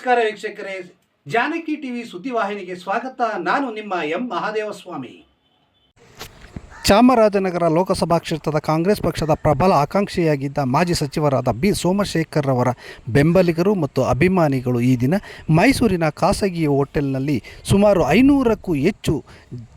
ನಮಸ್ಕಾರ ವೀಕ್ಷಕರೇ. ಜಾನಕಿ ಟಿವಿ ಸುದ್ದಿವಾಹಿನಿಗೆ ಸ್ವಾಗತ. ನಾನು ನಿಮ್ಮ ಎಂ ಮಹಾದೇವಸ್ವಾಮಿ. ಚಾಮರಾಜನಗರ ಲೋಕಸಭಾ ಕ್ಷೇತ್ರದ ಕಾಂಗ್ರೆಸ್ ಪಕ್ಷದ ಪ್ರಬಲ ಆಕಾಂಕ್ಷಿಯಾಗಿದ್ದ ಮಾಜಿ ಸಚಿವರಾದ ಬಿ. ಸೋಮಶೇಖರ್ ಅವರ ಬೆಂಬಲಿಗರು ಮತ್ತು ಅಭಿಮಾನಿಗಳು ಈ ದಿನ ಮೈಸೂರಿನ ಖಾಸಗಿ ಹೋಟೆಲ್ನಲ್ಲಿ ಸುಮಾರು ಐನೂರಕ್ಕೂ ಹೆಚ್ಚು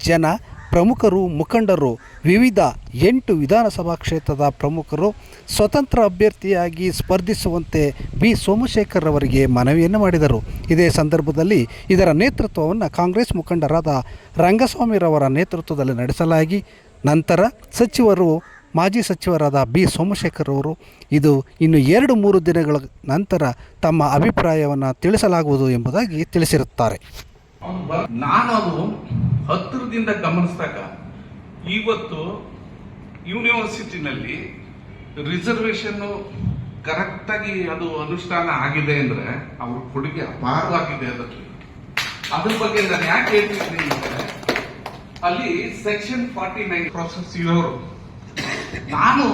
ಜನ ಪ್ರಮುಖರು, ಮುಖಂಡರು, ವಿವಿಧ ಎಂಟು ವಿಧಾನಸಭಾ ಕ್ಷೇತ್ರದ ಪ್ರಮುಖರು ಸ್ವತಂತ್ರ ಅಭ್ಯರ್ಥಿಯಾಗಿ ಸ್ಪರ್ಧಿಸುವಂತೆ ಬಿ. ಸೋಮಶೇಖರ್ ಅವರಿಗೆ ಮನವಿಯನ್ನು ಮಾಡಿದರು. ಇದೇ ಸಂದರ್ಭದಲ್ಲಿ ಇದರ ನೇತೃತ್ವವನ್ನು ಕಾಂಗ್ರೆಸ್ ಮುಖಂಡರಾದ ರಂಗಸ್ವಾಮಿರವರ ನೇತೃತ್ವದಲ್ಲಿ ನಡೆಸಲಾಗಿ. ನಂತರ ಸಚಿವರು, ಮಾಜಿ ಸಚಿವರಾದ ಬಿ. ಸೋಮಶೇಖರ್ ಅವರು ಇದು ಇನ್ನು ಎರಡು ಮೂರು ದಿನಗಳ ನಂತರ ತಮ್ಮ ಅಭಿಪ್ರಾಯವನ್ನು ತಿಳಿಸಲಾಗುವುದು ಎಂಬುದಾಗಿ ತಿಳಿಸಿರುತ್ತಾರೆ. ನಾನು ಹತ್ತಿರದಿಂದ ಗಮನಿಸಿದಾಗ ಇವತ್ತು ಯೂನಿವರ್ಸಿಟಿನಲ್ಲಿ ರಿಸರ್ವೇಷನ್ನು ಕರೆಕ್ಟಾಗಿ ಅದು ಅನುಷ್ಠಾನ ಆಗಿದೆ ಅಂದ್ರೆ ಅವ್ರ ಕೊಡುಗೆ ಅಪಾರವಾಗಿದೆ ಅದಕ್ಕೆ. ಅದ್ರ ಬಗ್ಗೆ ನಾನು ಯಾಕೆ ಹೇಳ್ತಿದ್ದೀನಿ ಅಂದ್ರೆ ಅಲ್ಲಿ ಸೆಕ್ಷನ್ ಫಾರ್ಟಿ ನೈನ್ ಪ್ರೊಸೆಸ್ ಇರೋರು. ನಾನು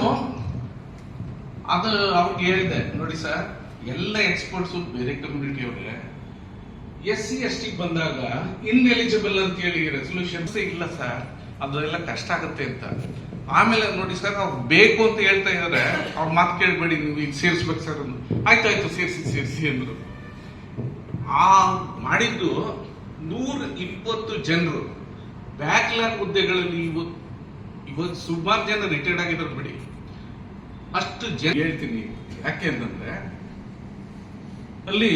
ಅದು ಅವ್ರಿಗೆ ಹೇಳಿದೆ, ನೋಡಿ ಸರ್ ಎಲ್ಲ ಎಕ್ಸ್ಪರ್ಟ್ಸು ಬೇರೆ ಕಮ್ಯುನಿಟಿ ಅವ್ರಿಗೆ ಎಸ್ ಸಿ ಎಸ್ ಟಿ ಬಂದಾಗ ಇನ್ಎಲಿಜಿಬಲ್ ಅಂತ ಹೇಳಿ ರೆಸೊಲ್ಯೂಷನ್ಸ್ ಇಲ್ಲ ಸರ್ ಅದೆಲ್ಲ ಕಷ್ಟ ಆಗುತ್ತೆ ಅಂತ. ಆಮೇಲೆ ನೋಡಿ ಸರ್ ಅವ್ರು ಬೇಕು ಅಂತ ಹೇಳ್ತಾ ಇದಾರೆ ಅವ್ರ ಮಾತು ಕೇಳಬೇಡಿ, ನೀವು ಈಗ ಸೇರಿಸ್ಬೇಕು ಸರ್ ಅಂದ್ರು. ಆಯ್ತು ಆಯ್ತು, ಸೇರಿಸಿ ಸೇರಿಸಿ ಅಂದ್ರು. ಆ ಮಾಡಿದ್ದು ನೂರ ಇಪ್ಪತ್ತು ಜನರು. ಬ್ಯಾಕ್ಲಾಗ್ ಹುದ್ದೆಗಳಲ್ಲಿ ಇವತ್ತು ಇವತ್ತು ಸುಮಾರು ಜನ ರಿಟೈರ್ಡ್ ಆಗಿದ್ದಾರೆ ಬಿಡಿ. ಅಷ್ಟು ಜನ ಹೇಳ್ತೀನಿ. ಯಾಕೆ ಅಂತಂದ್ರೆ, ಅಲ್ಲಿ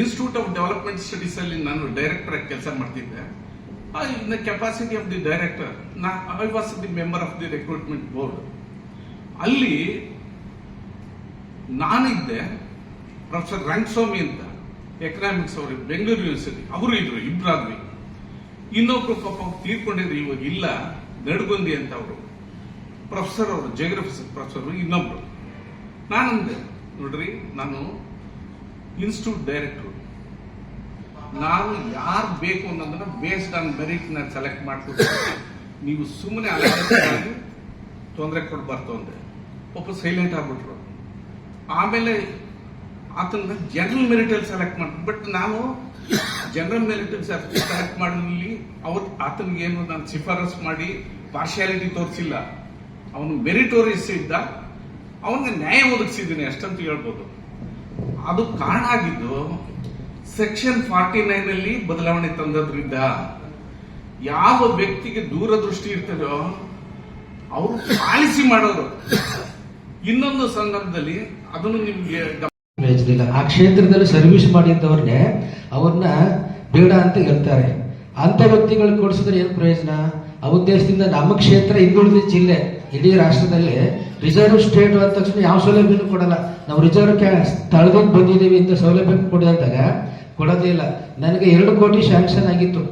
ಇನ್ಸ್ಟಿಟ್ಯೂಟ್ ಆಫ್ ಡೆವಲಪ್ಮೆಂಟ್ ಸ್ಟಡೀಸ್ ಅಲ್ಲಿ ನಾನು ಡೈರೆಕ್ಟರ್ ಆಗಿ ಕೆಲಸ ಮಾಡ್ತಿದ್ದೆ. In capacity of the director I was the member of the recruitment board ಅಲ್ಲಿ ನಾನಿದ್ದೆ ಪ್ರೊಫೆಸರ್ ರಂಗಸ್ವಾಮಿ ಅಂತ ಎಕನಾಮಿಕ್ಸ್ ಅವರು ಬೆಂಗಳೂರು ಯೂನಿವರ್ಸಿಟಿ ಅವರು ಇದ್ರು ಇಬ್ಬರಾದ್ವಿ ಇನ್ನೊಬ್ರು ಪಾಪ ತೀರ್ಕೊಂಡಿದ್ರು, ಇವಾಗ ಇಲ್ಲ ನಡ್ಗೊಂದಿ ಅಂತ ಅವರು. ಪ್ರೊಫೆಸರ್ ಅವರು ಜಿಯೋಗ್ರಫಿ ಪ್ರೊಫೆಸರ್ ಇನ್ನೊಬ್ರು. ನಾನಂದೆ, ನೋಡ್ರಿ, ನಾನು ಇನ್ಸ್ಟಿಟ್ಯೂಟ್ ಡೈರೆಕ್ಟರ್. ನಾನು ಯಾರು ಬೇಕು ಅನ್ನೋದನ್ನ ಬೇಸ್ಡ್ ಆನ್ ಮೆರಿಟ್ ನಾನು ಸೆಲೆಕ್ಟ್ ಮಾಡ್ಕೊಡ್ತೀನಿ ನೀವು ಸುಮ್ಮನೆ ಅಲಂಕಾರವಾಗಿ ತೊಂದರೆ ಕೊಡಬಾರ್ದು ಅಂದ್ರೆ ಒಬ್ಬ ಸೈಲೆಂಟ್ ಆಗ್ಬಿಟ್ರು. ಆಮೇಲೆ ಆತನ ಜನರಲ್ ಮೆರಿಟ್ ಅಲ್ಲಿ ಸೆಲೆಕ್ಟ್ ಮಾಡಿ ಬಟ್ ನಾನು ಜನರಲ್ ಮೆರಿಟ್ ಸೆಲೆಕ್ಟ್ ಮಾಡಿದಲ್ಲಿ ಅವತ್ತು ಆತನಿಗೆ ಏನು ನಾನು ಶಿಫಾರಸ್ ಮಾಡಿ ಪಾರ್ಶಿಯಾಲಿಟಿ ತೋರಿಸಿಲ್ಲ. ಅವನು ಮೆರಿಟೋರಿಯಸ್ ಇದ್ದ. ಅವನಿಗೆ ನ್ಯಾಯ ಒದಗಿಸಿದ್ದೀನಿ ಅಷ್ಟಂತ ಹೇಳ್ಬೋದು. ಅದು ಕಾರಣ ಆಗಿದ್ದು ಸೆಕ್ಷನ್ ಫಾರ್ಟಿ ನೈನ್ ಅಲ್ಲಿ ಬದಲಾವಣೆ ತಂದದ್ರಿಂದ ಯಾವ ವ್ಯಕ್ತಿಗೆ ದೂರದೃಷ್ಟಿ ಇರ್ತದೋ, ಅವರು ಪಾಲಿಸಿ ಮಾಡೋರು. ಇನ್ನೊಂದು ಸಂದರ್ಭದಲ್ಲಿ ಅದನ್ನು ನಿಮ್ಗೆ ಆ ಕ್ಷೇತ್ರದಲ್ಲಿ ಸರ್ವಿಸ್ ಮಾಡಿದ್ದವ್ರನ್ನೇ ಅವ್ರನ್ನ ಬೇಡ ಅಂತ ಹೇಳ್ತಾರೆ. ಅಂತ ವ್ಯಕ್ತಿಗಳು ಕೊಡಿಸಿದ್ರೆ ಏನು ಪ್ರಯೋಜನ? ಆ ಉದ್ದೇಶದಿಂದ ನಮ್ಮ ಕ್ಷೇತ್ರ ಹಿಂದುಳಿದ ಜಿಲ್ಲೆ ಇಡೀ ರಾಷ್ಟ್ರದಲ್ಲಿ ರಿಸರ್ವ್ ಸ್ಟೇಟ್ ಅಂದ ತಕ್ಷಣ ಯಾವ ಸೌಲಭ್ಯನೂ ಕೊಡಲ್ಲ. ನಾವು ರಿಸರ್ವ್ ಸ್ಥಳದಿಂದ ಬಂದಿದ್ದೀವಿ ಇಂಥ ಸೌಲಭ್ಯ ಕೊಡಿ ಅಂದಾಗ ಕೊಡೋದೇ ಇಲ್ಲ. ನನಗೆ ಎರಡು ಕೋಟಿ ಶಾಂಕ್ಷನ್ ಆಗಿತ್ತು.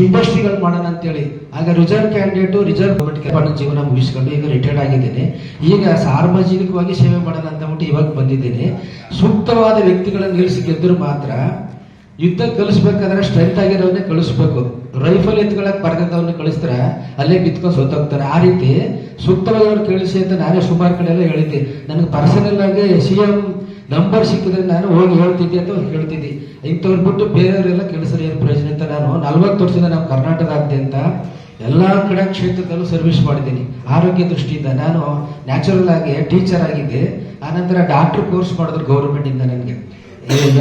ಇಂಡಸ್ಟ್ರಿಗಳು ಮಾಡೋಣ ಅಂತೇಳಿ. ಆಗ ರಿಸರ್ವ್ ಕ್ಯಾಂಡಿಡೇಟು ರಿಸರ್ವ್ ಗೌರ್ಮೆಂಟ್ ಜೀವನ ಮುಗಿಸ್ಕೊಂಡು ಈಗ ರಿಟೈರ್ಡ್ ಆಗಿದ್ದೀನಿ. ಈಗ ಸಾರ್ವಜನಿಕವಾಗಿ ಸೇವೆ ಮಾಡೋಣ ಅಂತ ಬಿಟ್ಟು ಇವಾಗ ಬಂದಿದ್ದೀನಿ. ಸೂಕ್ತವಾದ ವ್ಯಕ್ತಿಗಳನ್ನು ನಿಲ್ಲಿಸಿ ಗೆದ್ದರೂ ಮಾತ್ರ ಯುದ್ಧ ಕಲಿಸ್ಬೇಕಾದ್ರೆ ಸ್ಟ್ರೆಂತ್ ಆಗಿರೋವನ್ನೇ ಕಳಿಸ್ಬೇಕು ರೈಫಲ್ ಎತ್ಕೊಳಕ್ ಬರ್ದವನ್ನ ಕಳಿಸ್ತಾರೆ ಅಲ್ಲೇ ಬಿತ್ಕೊಂಡು ಸೋತೋಗ್ತಾರೆ ಆ ರೀತಿ ಸೂಕ್ತವಾದವ್ರು ಕಳಿಸಿ ಅಂತ ನಾನೇ ಸುಮಾರು ಕಡೆ ಎಲ್ಲ ಹೇಳಿದ್ದೆ. ನನಗೆ ಪರ್ಸನಲ್ ಆಗಿ ಸಿ ಎಂ ನಂಬರ್ ಸಿಕ್ಕಿದ್ರೆ ನಾನು ಹೋಗಿ ಹೇಳ್ತಿದ್ದೆ ಅಂತ ಹೇಳ್ತಿದ್ದೆ. ಇಂಥವ್ರು ಬಿಟ್ಟು ಬೇರೆಯವರೆಲ್ಲ ಕೆಲಸ ಏನು ಪ್ರಯೋಜನ ಅಂತ ನಾನು ನಲ್ವತ್ತು ವರ್ಷದಿಂದ ನಾವು ಕರ್ನಾಟಕದಾದ್ಯಂತ ಎಲ್ಲಾ ಕಡೆ ಕ್ಷೇತ್ರದಲ್ಲೂ ಸರ್ವಿಸ್ ಮಾಡಿದ್ದೀನಿ. ಆರೋಗ್ಯ ದೃಷ್ಟಿಯಿಂದ ನಾನು ನ್ಯಾಚುರಲ್ ಆಗಿ ಟೀಚರ್ ಆಗಿದ್ದೆ. ಆನಂತರ ಡಾಕ್ಟರ್ ಕೋರ್ಸ್ ಮಾಡಿದ್ರು ಗೌರ್ಮೆಂಟಿಂದ ನನಗೆ.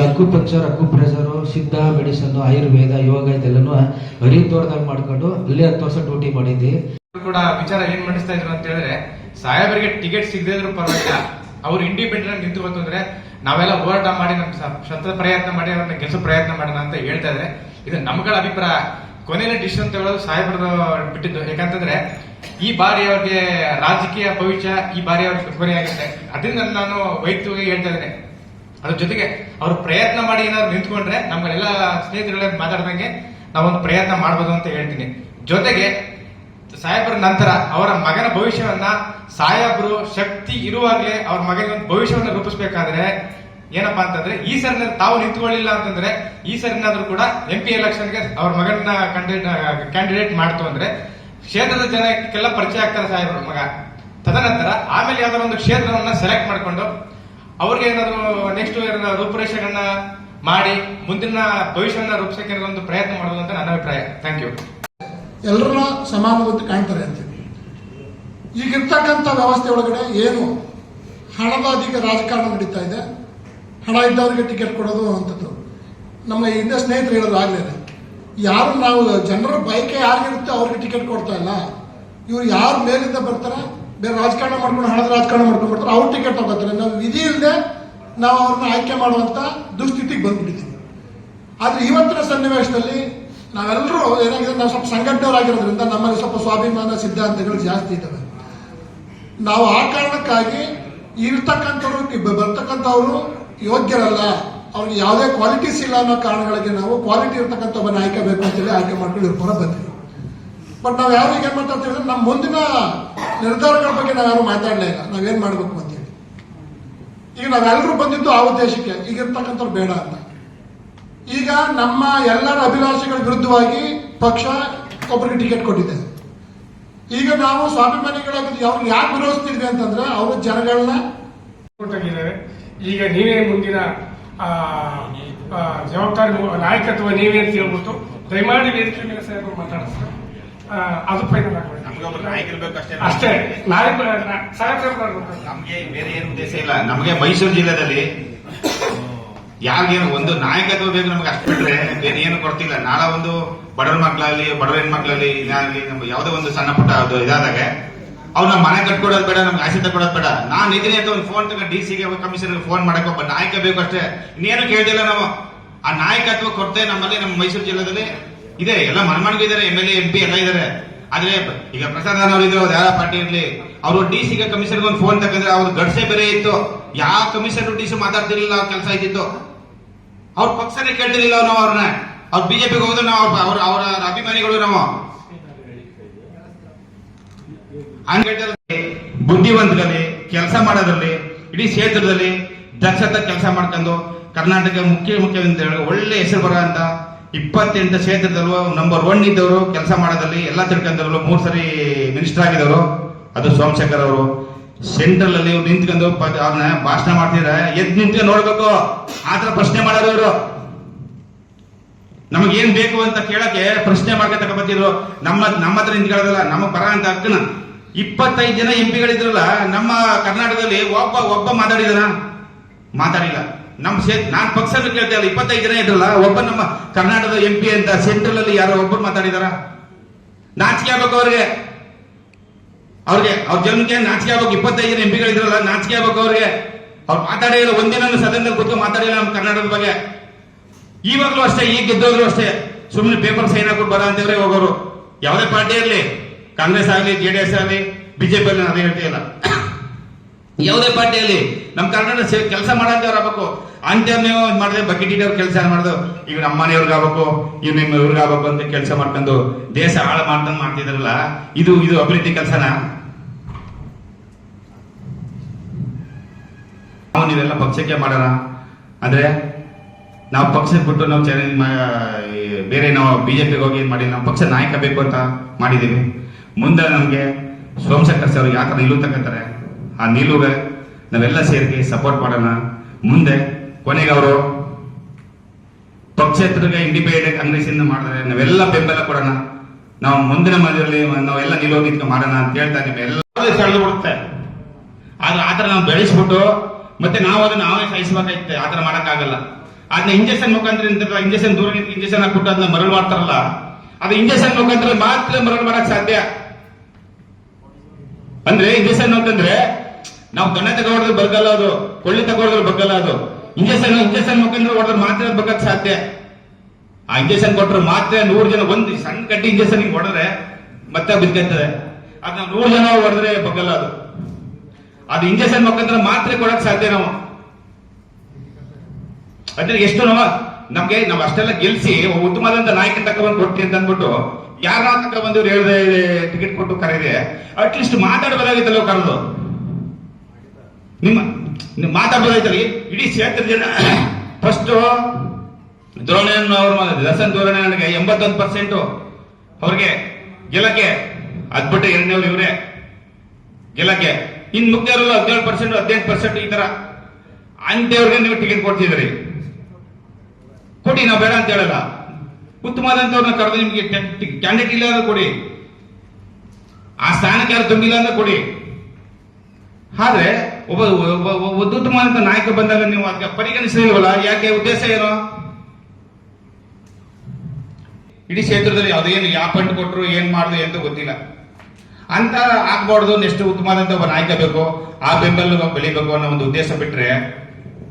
ಅಕ್ಯುಪಂಚರ್ ಅಕ್ಯುಪ್ರೆಷರು ಸಿದ್ಧ, ಮೆಡಿಸನ್, ಆಯುರ್ವೇದ, ಯೋಗ ಇದೆಲ್ಲನೂ ತೋಟದಾಗ ಮಾಡ್ಕೊಂಡು ಅಲ್ಲಿ ಹತ್ತು ವರ್ಷ ಡ್ಯೂಟಿ ಮಾಡಿದ್ವಿ. ಕೂಡ ವಿಚಾರ ಏನ್ ಮಂಡಿಸ್ತಾ ಇದ್ರು ಅಂತ ಹೇಳಿದ್ರೆ, ಸಾಹೇಬರಿಗೆ ಟಿಕೆಟ್ ಸಿಗದೇ ಇದ್ರು ಪರವಾಗಿಲ್ಲ. ಅವ್ರು ಇಂಡಿಪೆಂಡೆಂಟ್ ನಿಂತು ಅಂದ್ರೆ ನಾವೆಲ್ಲ ಹೋರಾಟ ಮಾಡಿ ನಮ್ಮ ಸ- ಪ್ರಯತ್ನ ಮಾಡಿ, ಅವ್ರನ್ನ ಗೆಲ್ಸೋ ಪ್ರಯತ್ನ ಮಾಡೋಣ ಅಂತ ಹೇಳ್ತಾ ಇದ್ರೆ, ಇದು ನಮ್ಗಳ ಅಭಿಪ್ರಾಯ. ಕೊನೆಯಲ್ಲಿ ಡಿಸಿಷನ್ ತಗೊಳ್ಳೋದು ಸಾಹೇಬರು ಬಿಟ್ಟಿದ್ದು. ಯಾಕಂತಂದ್ರೆ, ಈ ಬಾರಿ ಅವ್ರಿಗೆ ರಾಜಕೀಯ ಭವಿಷ್ಯ ಈ ಬಾರಿ ಅವ್ರಿಗೆ ಕೊನೆಯಾಗುತ್ತೆ. ಅದರಿಂದ ನಾನು ವೈಯಕ್ತಿಕವಾಗಿ ಹೇಳ್ತಾ ಇದ್ದೇನೆ. ಅದ್ರ ಜೊತೆಗೆ ಅವ್ರು ಪ್ರಯತ್ನ ಮಾಡಿ ಏನಾದ್ರು ನಿಂತ್ಕೊಂಡ್ರೆ ನಮ್ಗೆಲ್ಲ ಸ್ನೇಹಿತರುಗಳೇ ಮಾತಾಡ್ದಂಗೆ ನಾವೊಂದು ಪ್ರಯತ್ನ ಮಾಡ್ಬೋದು ಅಂತ ಹೇಳ್ತೀನಿ. ಜೊತೆಗೆ ಸಾಹೇಬರ ನಂತರ ಅವರ ಮಗನ ಭವಿಷ್ಯವನ್ನ ಸಾಹೇಬರು ಶಕ್ತಿ ಇರುವಾಗಲೇ ಅವ್ರ ಮಗನಿಗೆ ಒಂದು ಭವಿಷ್ಯವನ್ನ ರೂಪಿಸ್ಬೇಕಾದ್ರೆ ಏನಪ್ಪಾ ಅಂತಂದ್ರೆ ಈ ಸರಿ ತಾವು ನಿಂತ್ಕೊಳ್ಳಿಲ್ಲ ಅಂತಂದ್ರೆ ಈ ಸರಿನಾದ್ರೂ ಕೂಡ ಎಂ ಪಿ ಎಲೆಕ್ಷನ್ಗೆ ಅವ್ರ ಮಗನ ಕ್ಯಾಂಡಿಡೇಟ್ ಮಾಡ್ತು ಅಂದ್ರೆ ಕ್ಷೇತ್ರದ ಜನಕ್ಕೆಲ್ಲ ಪರಿಚಯ ಆಗ್ತಾರೆ ಸಾಹೇಬ್ರ ಮಗ. ತದನಂತರ ಆಮೇಲೆ ಯಾವ್ದಾದ್ರು ಒಂದು ಕ್ಷೇತ್ರವನ್ನ ಸೆಲೆಕ್ಟ್ ಮಾಡ್ಕೊಂಡು ಅವ್ರಿಗೆ ಏನಾದ್ರು ನೆಕ್ಸ್ಟ್ ರೂಪುರೇಷೆಗಳನ್ನ ಮಾಡಿ ಮುಂದಿನ ಭವಿಷ್ಯವನ್ನ ರೂಪಿಸಕ್ಕೆ ಒಂದು ಪ್ರಯತ್ನ ಮಾಡೋದು ಅಂತ ನನ್ನ ಅಭಿಪ್ರಾಯ. ಥ್ಯಾಂಕ್ ಯು ಎಲ್ಲರೂ ಸಮಾನವಾಗಿ ಕಾಣ್ತಾರೆ ಅಂತೇಳಿ ಈಗಿರ್ತಕ್ಕಂಥ ವ್ಯವಸ್ಥೆ ಒಳಗಡೆ ಏನು ಹಣದ ಅಧಿಕ ರಾಜಕಾರಣ ನಡೀತಾ ಇದೆ. ಹಣ ಇದ್ದವರಿಗೆ ಟಿಕೆಟ್ ಕೊಡೋದು ಅಂಥದ್ದು ನಮ್ಮ ಹಿಂದೆ ಸ್ನೇಹಿತರು ಹೇಳೋದು ಆಗಲಿಲ್ಲ ಯಾರು ನಾವು ಜನರ ಬಯಕೆ ಯಾರಿಗಿರುತ್ತೆ ಅವ್ರಿಗೆ ಟಿಕೆಟ್ ಕೊಡ್ತಾ ಇಲ್ಲ. ಇವ್ರು ಯಾರು ಮೇಲಿಂದ ಬರ್ತಾರೆ? ಬೇರೆ ರಾಜಕಾರಣ ಮಾಡ್ಕೊಂಡು ಹಣದ ರಾಜಕಾರಣ ಮಾಡ್ಕೊಂಡು ಬರ್ತಾರೆ. ಅವ್ರು ಟಿಕೆಟ್ ತಗೋತಾರೆ. ನಾವು ವಿಧಿ ಇಲ್ಲದೆ ನಾವು ಅವ್ರನ್ನ ಆಯ್ಕೆ ಮಾಡುವಂಥ ದುಸ್ಥಿತಿಗೆ ಬಂದ್ಬಿಟ್ಟಿದ್ದೀವಿ. ಆದ್ರೆ ಇವತ್ತಿನ ಸನ್ನಿವೇಶದಲ್ಲಿ ನಾವೆಲ್ಲರೂ ಏನಾಗಿದೆ, ನಾವು ಸ್ವಲ್ಪ ಸಂಘಟನೆಯವರಾಗಿರೋದ್ರಿಂದ ನಮ್ಮಲ್ಲಿ ಸ್ವಲ್ಪ ಸ್ವಾಭಿಮಾನ, ಸಿದ್ಧಾಂತಗಳು ಜಾಸ್ತಿ ಇದ್ದಾವೆ. ನಾವು ಆ ಕಾರಣಕ್ಕಾಗಿ ಇರ್ತಕ್ಕಂಥವ್ರು ಬರ್ತಕ್ಕಂಥವ್ರು ಯೋಗ್ಯರಲ್ಲ. ಅವ್ರಿಗೆ ಯಾವುದೇ ಕ್ವಾಲಿಟೀಸ್ ಇಲ್ಲ ಅನ್ನೋ ಕಾರಣಗಳಿಗೆ ನಾವು ಕ್ವಾಲಿಟಿ ಇರ್ತಕ್ಕಂಥವನ್ನ ಆಯ್ಕೆ ಬೇಕು ಅಂತೇಳಿ ಆಯ್ಕೆ ಮಾಡ್ಕೊಂಡು ಪರ ಬಂದ್ವಿ ಬಟ್ ನಾವು ಯಾರು ಈಗ ಏನ್ ಹೇಳಿದ್ರೆ ನಮ್ಮ ಮುಂದಿನ ನಿರ್ಧಾರಗಳ ಬಗ್ಗೆ ನಾವು ಯಾರು ಮಾತಾಡಲೇ ಇಲ್ಲ. ನಾವೇನ್ ಮಾಡ್ಬೇಕು ಅಂತೇಳಿ ಈಗ ನಾವೆಲ್ಲರೂ ಬಂದಿದ್ದು ಆ ಉದ್ದೇಶಕ್ಕೆ. ಈಗ ಇರ್ತಕ್ಕಂಥವ್ರು ಬೇಡ ಅಂತ. ಈಗ ನಮ್ಮ ಎಲ್ಲರ ಅಭಿಲಾಷೆಗಳ ವಿರುದ್ಧವಾಗಿ ಪಕ್ಷ ಒಬ್ಬರಿಗೆ ಟಿಕೆಟ್ ಕೊಟ್ಟಿದೆ. ಈಗ ನಾವು ಸ್ವಾಭಿಮಾನಿಗಳ ಅವ್ರಿಗೆ ಯಾಕೆ ವಿರೋಧಿಸ್ತಿದ್ವಿ ಅಂತಂದ್ರೆ ಅವರು ಜನಗಳನ್ನ ಈಗ ನೀವೇ ಮುಂದಿನ ಜವಾಬ್ದಾರಿ, ನಾಯಕತ್ವ ನೀವೇ ಅಂತ ಹೇಳ್ಬಿಟ್ಟು ದಯಮಾಡಿ ವೇದಿಕೆ ಮೇಲೆ ಮಾತಾಡಿಸ್ತಾರೆ ಅದು ಫೈನಲ್ ಅಷ್ಟೇ. ನಮ್ಗೆ ಬೇರೆ ಏನು ಉದ್ದೇಶ ಇಲ್ಲ. ನಮಗೆ ಮೈಸೂರು ಜಿಲ್ಲೆದಲ್ಲಿ ಯಾರಿಗೇನು ಒಂದು ನಾಯಕತ್ವ ಬೇಕು ನಮ್ಗೆ ಅಷ್ಟು ಬಿಟ್ರೆ ಬೇರೆ ಏನು ಕೊಡ್ತಿಲ್ಲ. ನಾಳೆ ಒಂದು ಬಡವ್ರ ಮಕ್ಕಳಲ್ಲಿ ಬಡವ್ರ ಹೆಣ್ಮಕ್ಳಲ್ಲಿ ಇದಾಗಲಿ ನಮ್ಗೆ ಯಾವುದೋ ಒಂದು ಸಣ್ಣ ಪುಟ್ಟ ಅದು ಇದಾದಾಗ ಅವ್ರು ನಮ್ಮ ಮನೆ ಕಟ್ಕೊಡೋದು ಬೇಡ ನಮ್ಗೆ ಆಸೆ ತಗೊಳೋದು ಬೇಡ. ನಾನು ಇದ್ರೆ ಅಂತ ಒಂದು ಫೋನ್ ತಗೊಂಡು ಡಿ ಸಿಗೆ ಕಮಿಷನರ್ ಫೋನ್ ಮಾಡಕ್ಕೆ ಒಬ್ಬ ನಾಯಕ ಬೇಕು ಅಷ್ಟೇ. ಇನ್ನೇನು ಕೇಳ್ತಿಲ್ಲ ನಾವು. ಆ ನಾಯಕತ್ವ ಕೊರತೆ ನಮ್ಮಲ್ಲಿ ನಮ್ಮ ಮೈಸೂರು ಜಿಲ್ಲೆದಲ್ಲಿ ಇದೆ, ಎಲ್ಲ ಮನ್ಮನ್ಗೂ ಇದಾರೆ ಎಂ ಎಲ್ ಎಂ ಪಿ ಎಲ್ಲ ಇದಾರೆ ಆದ್ರೆ, ಈಗ ಪ್ರಸಾದ್ ಅವರು ಇದ್ರು ಯಾರ ಪಾರ್ಟಿ ಇರ್ಲಿ? ಅವರು ಡಿ ಸಿ ಕಮಿಷನ್ಗೆ ಒಂದು ಫೋನ್ ತಗೊಂಡ್ರೆ ಅವ್ರ ಗಡ್ಸೆ ಬೇರೆ ಇತ್ತು. ಯಾವ ಕಮಿಷನ್ ಡಿ ಸಿ ಮಾತಾಡ್ತಿರ್ಲಿಲ್ಲ, ಅವ್ರ ಕೆಲಸ ಇದ್ದಿತ್ತು. ಅವ್ರ ಪಕ್ಷನೇ ಕೇಳ್ತಿರ್ಲಿಲ್ಲ ನಾವು ಅವ್ರನ್ನ ಅವ್ರು ಬಿಜೆಪಿಗೆ ಹೋದ್ರೆ ನಾವು ಅವ್ರ, ಅವರ ಅಭಿಮಾನಿಗಳು ನಾವು. ಬುದ್ಧಿವಂತರಲ್ಲಿ, ಕೆಲಸ ಮಾಡೋದ್ರಲ್ಲಿ, ಇಡೀ ಕ್ಷೇತ್ರದಲ್ಲಿ ದಕ್ಷತೆ ಕೆಲಸ ಮಾಡ್ಕೊಂಡು ಕರ್ನಾಟಕ ಮುಖ್ಯ ಮುಖ್ಯಮಂತ್ರಿ ಒಳ್ಳೆ ಹೆಸರು ಬರೋ ಅಂತ ಇಪ್ಪತ್ತೆಂಟು ಕ್ಷೇತ್ರದಲ್ಲೂ ನಂಬರ್ ಒನ್ ಇದ್ದವರು ಕೆಲಸ ಮಾಡೋದ್ರಲ್ಲಿ ಎಲ್ಲ ತಿಳ್ಕೊಂಡವರು ಮೂರು ಸರಿ ಮಿನಿಸ್ಟರ್ ಆಗಿದವರು. ಅದು ಸೋಮಶೇಖರ್ ಅವರು. ಸೆಂಟ್ರಲ್ ಅಲ್ಲಿ ನಿಂತ್ಕೊಂಡು ಅವ್ರನ್ನ ಭಾಷಣ ಮಾಡ್ತಿದ್ರೆ. ಎದ್ ನಿಂತ್ಕೊಂಡು ನೋಡ್ಬೇಕು. ಆತರ ಪ್ರಶ್ನೆ ಮಾಡೋರು ಇವರು. ನಮಗೆ ಏನ್ ಬೇಕು ಅಂತ ಕೇಳಕ್ಕೆ ಪ್ರಶ್ನೆ ಮಾಡ್ಕೊತಕ್ಕ ಬಂದಿದ್ರು ನಮ್ಮ ನಮ್ಮ ಹತ್ರ ನಿಂತ್ಕೊಳ್ಳೋದಲ್ಲ ನಮ್ಮ ಪರ ಅಂತ ಅಕ್ಕನ. ಇಪ್ಪತ್ತೈದು ಜನ ಎಂ ಪಿಗಳಿದ್ರಲ್ಲ ನಮ್ಮ ಕರ್ನಾಟಕದಲ್ಲಿ ಒಬ್ಬ ಒಬ್ಬ ಮಾತಾಡಿದನ? ಮಾತಾಡಿಲ್ಲ. ನಮ್ಮ ನಾನ್ ಪಕ್ಷ ಕೇಳ್ತಾ ಇಲ್ಲ. ಇಪ್ಪತ್ತೈದು ಜನ ಇದ್ರಲ್ಲ, ಒಬ್ಬ ನಮ್ಮ ಕರ್ನಾಟಕದ ಎಂ ಪಿ ಅಂತ ಸೆಂಟ್ರಲ್ ಅಲ್ಲಿ ಯಾರೋ ಒಬ್ಬರು ಮಾತಾಡಿದಾರ. ನಾಚಿಕೆ ಆಗ್ಬೇಕು ಅವ್ರಿಗೆ. ಅವ್ರಿಗೆ, ಅವ್ರ ಜನಕ್ಕೆ ನಾಚಿಕೆ ಆಗ್ಬೇಕು. ಇಪ್ಪತ್ತೈದು ಜನ ಎಂ ಪಿಗಳಿದ್ರಲ್ಲ ನಾಚಿಕೆ ಆಗ್ಬೇಕು ಅವ್ರಿಗೆ. ಅವ್ರು ಮಾತಾಡಿಲ್ಲ ಒಂದಿನ ಸದನದಲ್ಲಿ ಕೂತ್ಕೊಂಡು ಮಾತಾಡಿಲ್ಲ ನಮ್ಮ ಕರ್ನಾಟಕದ ಬಗ್ಗೆ. ಈವಾಗಲೂ ಅಷ್ಟೇ, ಈಗ ಗೆದ್ದೋದ್ರು ಅಷ್ಟೇ. ಸುಮ್ಮನೆ ಪೇಪರ್ ಸೈನ್ ಹಾಕೊಂಡು ಬರ ಅಂತೇವ್ರೆ ಹೋಗೋರು. ಯಾವುದೇ ಪಾರ್ಟಿ ಇರಲಿ. ಕಾಂಗ್ರೆಸ್ ಆಗಲಿ, ಜೆ ಡಿ ಎಸ್ ಆಗಲಿ ಬಿಜೆಪಿ ಅದೇ ಹೇಳ್ತೀಯಲ್ಲ ಯಾವುದೇ ಪಾರ್ಟಿಯಲ್ಲಿ ನಮ್ಮ ಕರ್ನಾಟಕ ಕೆಲಸ ಮಾಡಂತವ್ರು ಆಗ್ಬೇಕು. ಅಂತವ್ರು ನೀವು ಮಾಡಿದ್ರೆ ಬಕೆಟ್ ಇಟ್ಟವ್ರು ಕೆಲಸ ಮಾಡ್ದು? ಈಗ ನಮ್ಮ ಮನೆಯವ್ರಿಗೆ ಆಗ್ಬೇಕು ಇವ್ ನಿಮ್ಮ ಇವ್ರಿಗೆ ಆಗ್ಬೇಕು ಅಂತ ಕೆಲಸ ಮಾಡ್ಕೊಂಡು ದೇಶ ಹಾಳ ಮಾಡ್ದಂಗ್ ಮಾಡ್ತಿದ್ರಲ್ಲ, ಇದು ಇದು ಅಭಿವೃದ್ಧಿ ಕೆಲಸನ? ನಾವು ನೀವೆಲ್ಲ ಪಕ್ಷಕ್ಕೆ ಮಾಡೋಣ ಅಂದ್ರೆ ನಾವು ಪಕ್ಷಕ್ಕೆ ಬಿಟ್ಟು ನಾವು ಚಾಲೆಂಜ್ ಬೇರೆ ನಾವು ಬಿಜೆಪಿಗೆ ಹೋಗಿ ಏನು ಮಾಡಿ, ನಾವು ಪಕ್ಷ ನಾಯಕ ಬೇಕು ಅಂತ ಮಾಡಿದೀವಿ. ಮುಂದೆ ನಮಗೆ ಸೋಮಶೇಖರ್ ಸರ್ ಯಾವ ಥರ ನಿಲುವು ಆ ನಿಲುವೆ ನಾವೆಲ್ಲ ಸೇರಿ ಸಪೋರ್ಟ್ ಮಾಡೋಣ. ಮುಂದೆ ಕೊನೆಗೆ ಅವರು ಪಕ್ಷೇತರಿಗೆ ಇಂಡಿಪೆಂಡೆಂಟ್ ಕಾಂಗ್ರೆಸ್ ಇಂದ ಮಾಡಿದ್ರೆ ನಾವೆಲ್ಲ ಬೆಂಬಲ ಕೊಡೋಣ. ನಾವು ಮುಂದಿನ ಮನೆಯಲ್ಲಿ ನಾವೆಲ್ಲ ನಿಲುವು ಮಾಡೋಣ ಅಂತ ಹೇಳ್ತಾ ನಿಮ್ಮೆಲ್ಲ ಸೆಳೆದು ಬಿಡುತ್ತೆ. ಆದ್ರೆ ಆತರ ನಾವು ಬೆಳೆಸ್ಬಿಟ್ಟು ಮತ್ತೆ ನಾವು ಅದನ್ನ ನಾವೇ ಸಹಿಸಬೇಕಾಯ್ತೆ ಆತರ ಮಾಡಕ್ಕಾಗಲ್ಲ. ಅದನ್ನ ಇಂಜೆಕ್ಷನ್ ಮುಖಾಂತರ ಇಂಜೆಕ್ಷನ್ ದೂರ ಇಂಜೆಕ್ಷನ್ ಕೊಟ್ಟು ಅದನ್ನ ಮರಳು ಮಾಡ್ತಾರಲ್ಲ, ಅದು ಇಂಜೆಕ್ಷನ್ ಮುಖಾಂತರ ಮಾತ್ರ ಮರಳು ಮಾಡಕ್ ಸಾಧ್ಯ. ಅಂದ್ರೆ ಇಂಜೆಕ್ಷನ್ ಅಂತಂದ್ರೆ ನಾವು ದೊಣ್ಣೆ ತಗೊಂಡ್ರೆ ಬಗ್ಗಲ್ಲ ಅದು. ಕೊಳ್ಳಿ ತಗೊಂಡ್ರೆ ಬಗ್ಗಲ್ಲ ಅದು. ಇಂಜೆಕ್ಷನ್ ಇಂಜೆಕ್ಷನ್ ಮುಖಾಂತರ ಹೊಡೆದ್ರೆ ಮಾತ್ರ ಬಗ್ಗಕ್ ಸಾಧ್ಯ. ಆ ಇಂಜೆಕ್ಷನ್ ಕೊಟ್ಟರೆ ಮಾತ್ರ ನೂರು ಜನ ಒಂದು ಸಣ್ಣ ಕಟ್ಟಿ ಇಂಜೆಕ್ಷನ್ ಹೊಡೆದ್ರೆ ಮತ್ತೆ ಬಿದ್ಕತ್ತದೆ ನಾವು ನೂರು ಜನ ಹೊಡೆದ್ರೆ ಬಗ್ಗಲ್ಲ ಅದು. ಅದು ಇಂಜೆಕ್ಷನ್ ಮುಖಾಂತರ ಮಾತ್ರ ಕೊಡಕ್ ಸಾಧ್ಯ ನಾವು. ಅದ್ರ ಎಷ್ಟು ನಾವು ನಮ್ಗೆ ನಾವ್ ಅಷ್ಟೆಲ್ಲ ಗೆಲ್ಸಿ ಉತ್ತಮದಂತ ನಾಯಕ ತಕೊಂಡ್ ಕೊಟ್ಟಿ ಅಂತ ಅಂದ್ಬಿಟ್ಟು ಯಾರ ತಕ ಬಂದಿವ್ರು ಹೇಳಿದೆ ಟಿಕೆಟ್ ಕೊಟ್ಟು ಕರೆದೆ ಅಟ್ಲೀಸ್ಟ್ ಮಾತಾಡಬಹುದಾಗಿತ್ತಲ್ಲ ಕರೆದು. ನಿಮ್ಮ ನೀವು ಮಾತಾಡಬಹುದಾಯ್ತಲ್ಲ ಇಡೀ ಕ್ಷೇತ್ರ ಜನ. ಫಸ್ಟ್ ಅವರು ಅವ್ರ ದರ್ಶನ್ ನನಗೆ ಎಂಬತ್ತೊಂದು ಪರ್ಸೆಂಟ್ ಅವ್ರಿಗೆ ಗೆಲಕ್ಕೆ ಅದ್ಬಿಟ್ಟು ಎರಡನೇವ್ರು ಇವರೇ. ಗೆಲಕ್ಕೆ. ಇನ್ ಮುಗ್ದವರೆಲ್ಲ ಹದಿನೇಳು ಪರ್ಸೆಂಟ್ ಹದಿನೆಂಟು ಪರ್ಸೆಂಟ್ ಈ ತರ. ಅಂತೇವ್ರಿಗೆ ನೀವು ಟಿಕೆಟ್ ಕೊಡ್ತಿದ್ರಿ ಕೊಡಿ, ನಾವು ಬೇಡ ಅಂತ ಹೇಳಲ್ಲ. ಉತ್ತಮವಾದಂತವ್ರನ್ನ ಕರೆದು ನಿಮಗೆ ಕ್ಯಾಂಡಿಡೇಟ್ ಇಲ್ಲ ಅಂದ್ರೆ ಕೊಡಿ. ಆ ಸ್ಥಾನಕ್ಕೆ ಯಾರು ತುಂಬಿಲ್ಲ ಅಂದ್ರೆ ಕೊಡಿ. ಆದ್ರೆ ಒಬ್ಬ ಒಬ್ಬ ನಾಯಕ ಬಂದಾಗ ನೀವು ಅದಕ್ಕೆ ಪರಿಗಣಿಸಲಿಲ್ವಲ್ಲ ಯಾಕೆ? ಉದ್ದೇಶ ಏನು? ಇಡೀ ಕ್ಷೇತ್ರದಲ್ಲಿ ಯಾವುದೇನು ಯಾವ ಪಂಟ್ ಕೊಟ್ಟರು ಏನ್ ಮಾಡಿದ್ರು ಅಂತ ಗೊತ್ತಿಲ್ಲ. ಅಂತ ಆಗ್ಬಾರ್ದು. ನೆಕ್ಸ್ಟ್ ಉತ್ತಮವಾದಂತ ಒಬ್ಬ ನಾಯಕ ಬೇಕು. ಆ ಬೆಂಬಲ ಬೆಳಿಬೇಕು ಅನ್ನೋ ಒಂದು ಉದ್ದೇಶ ಬಿಟ್ರೆ,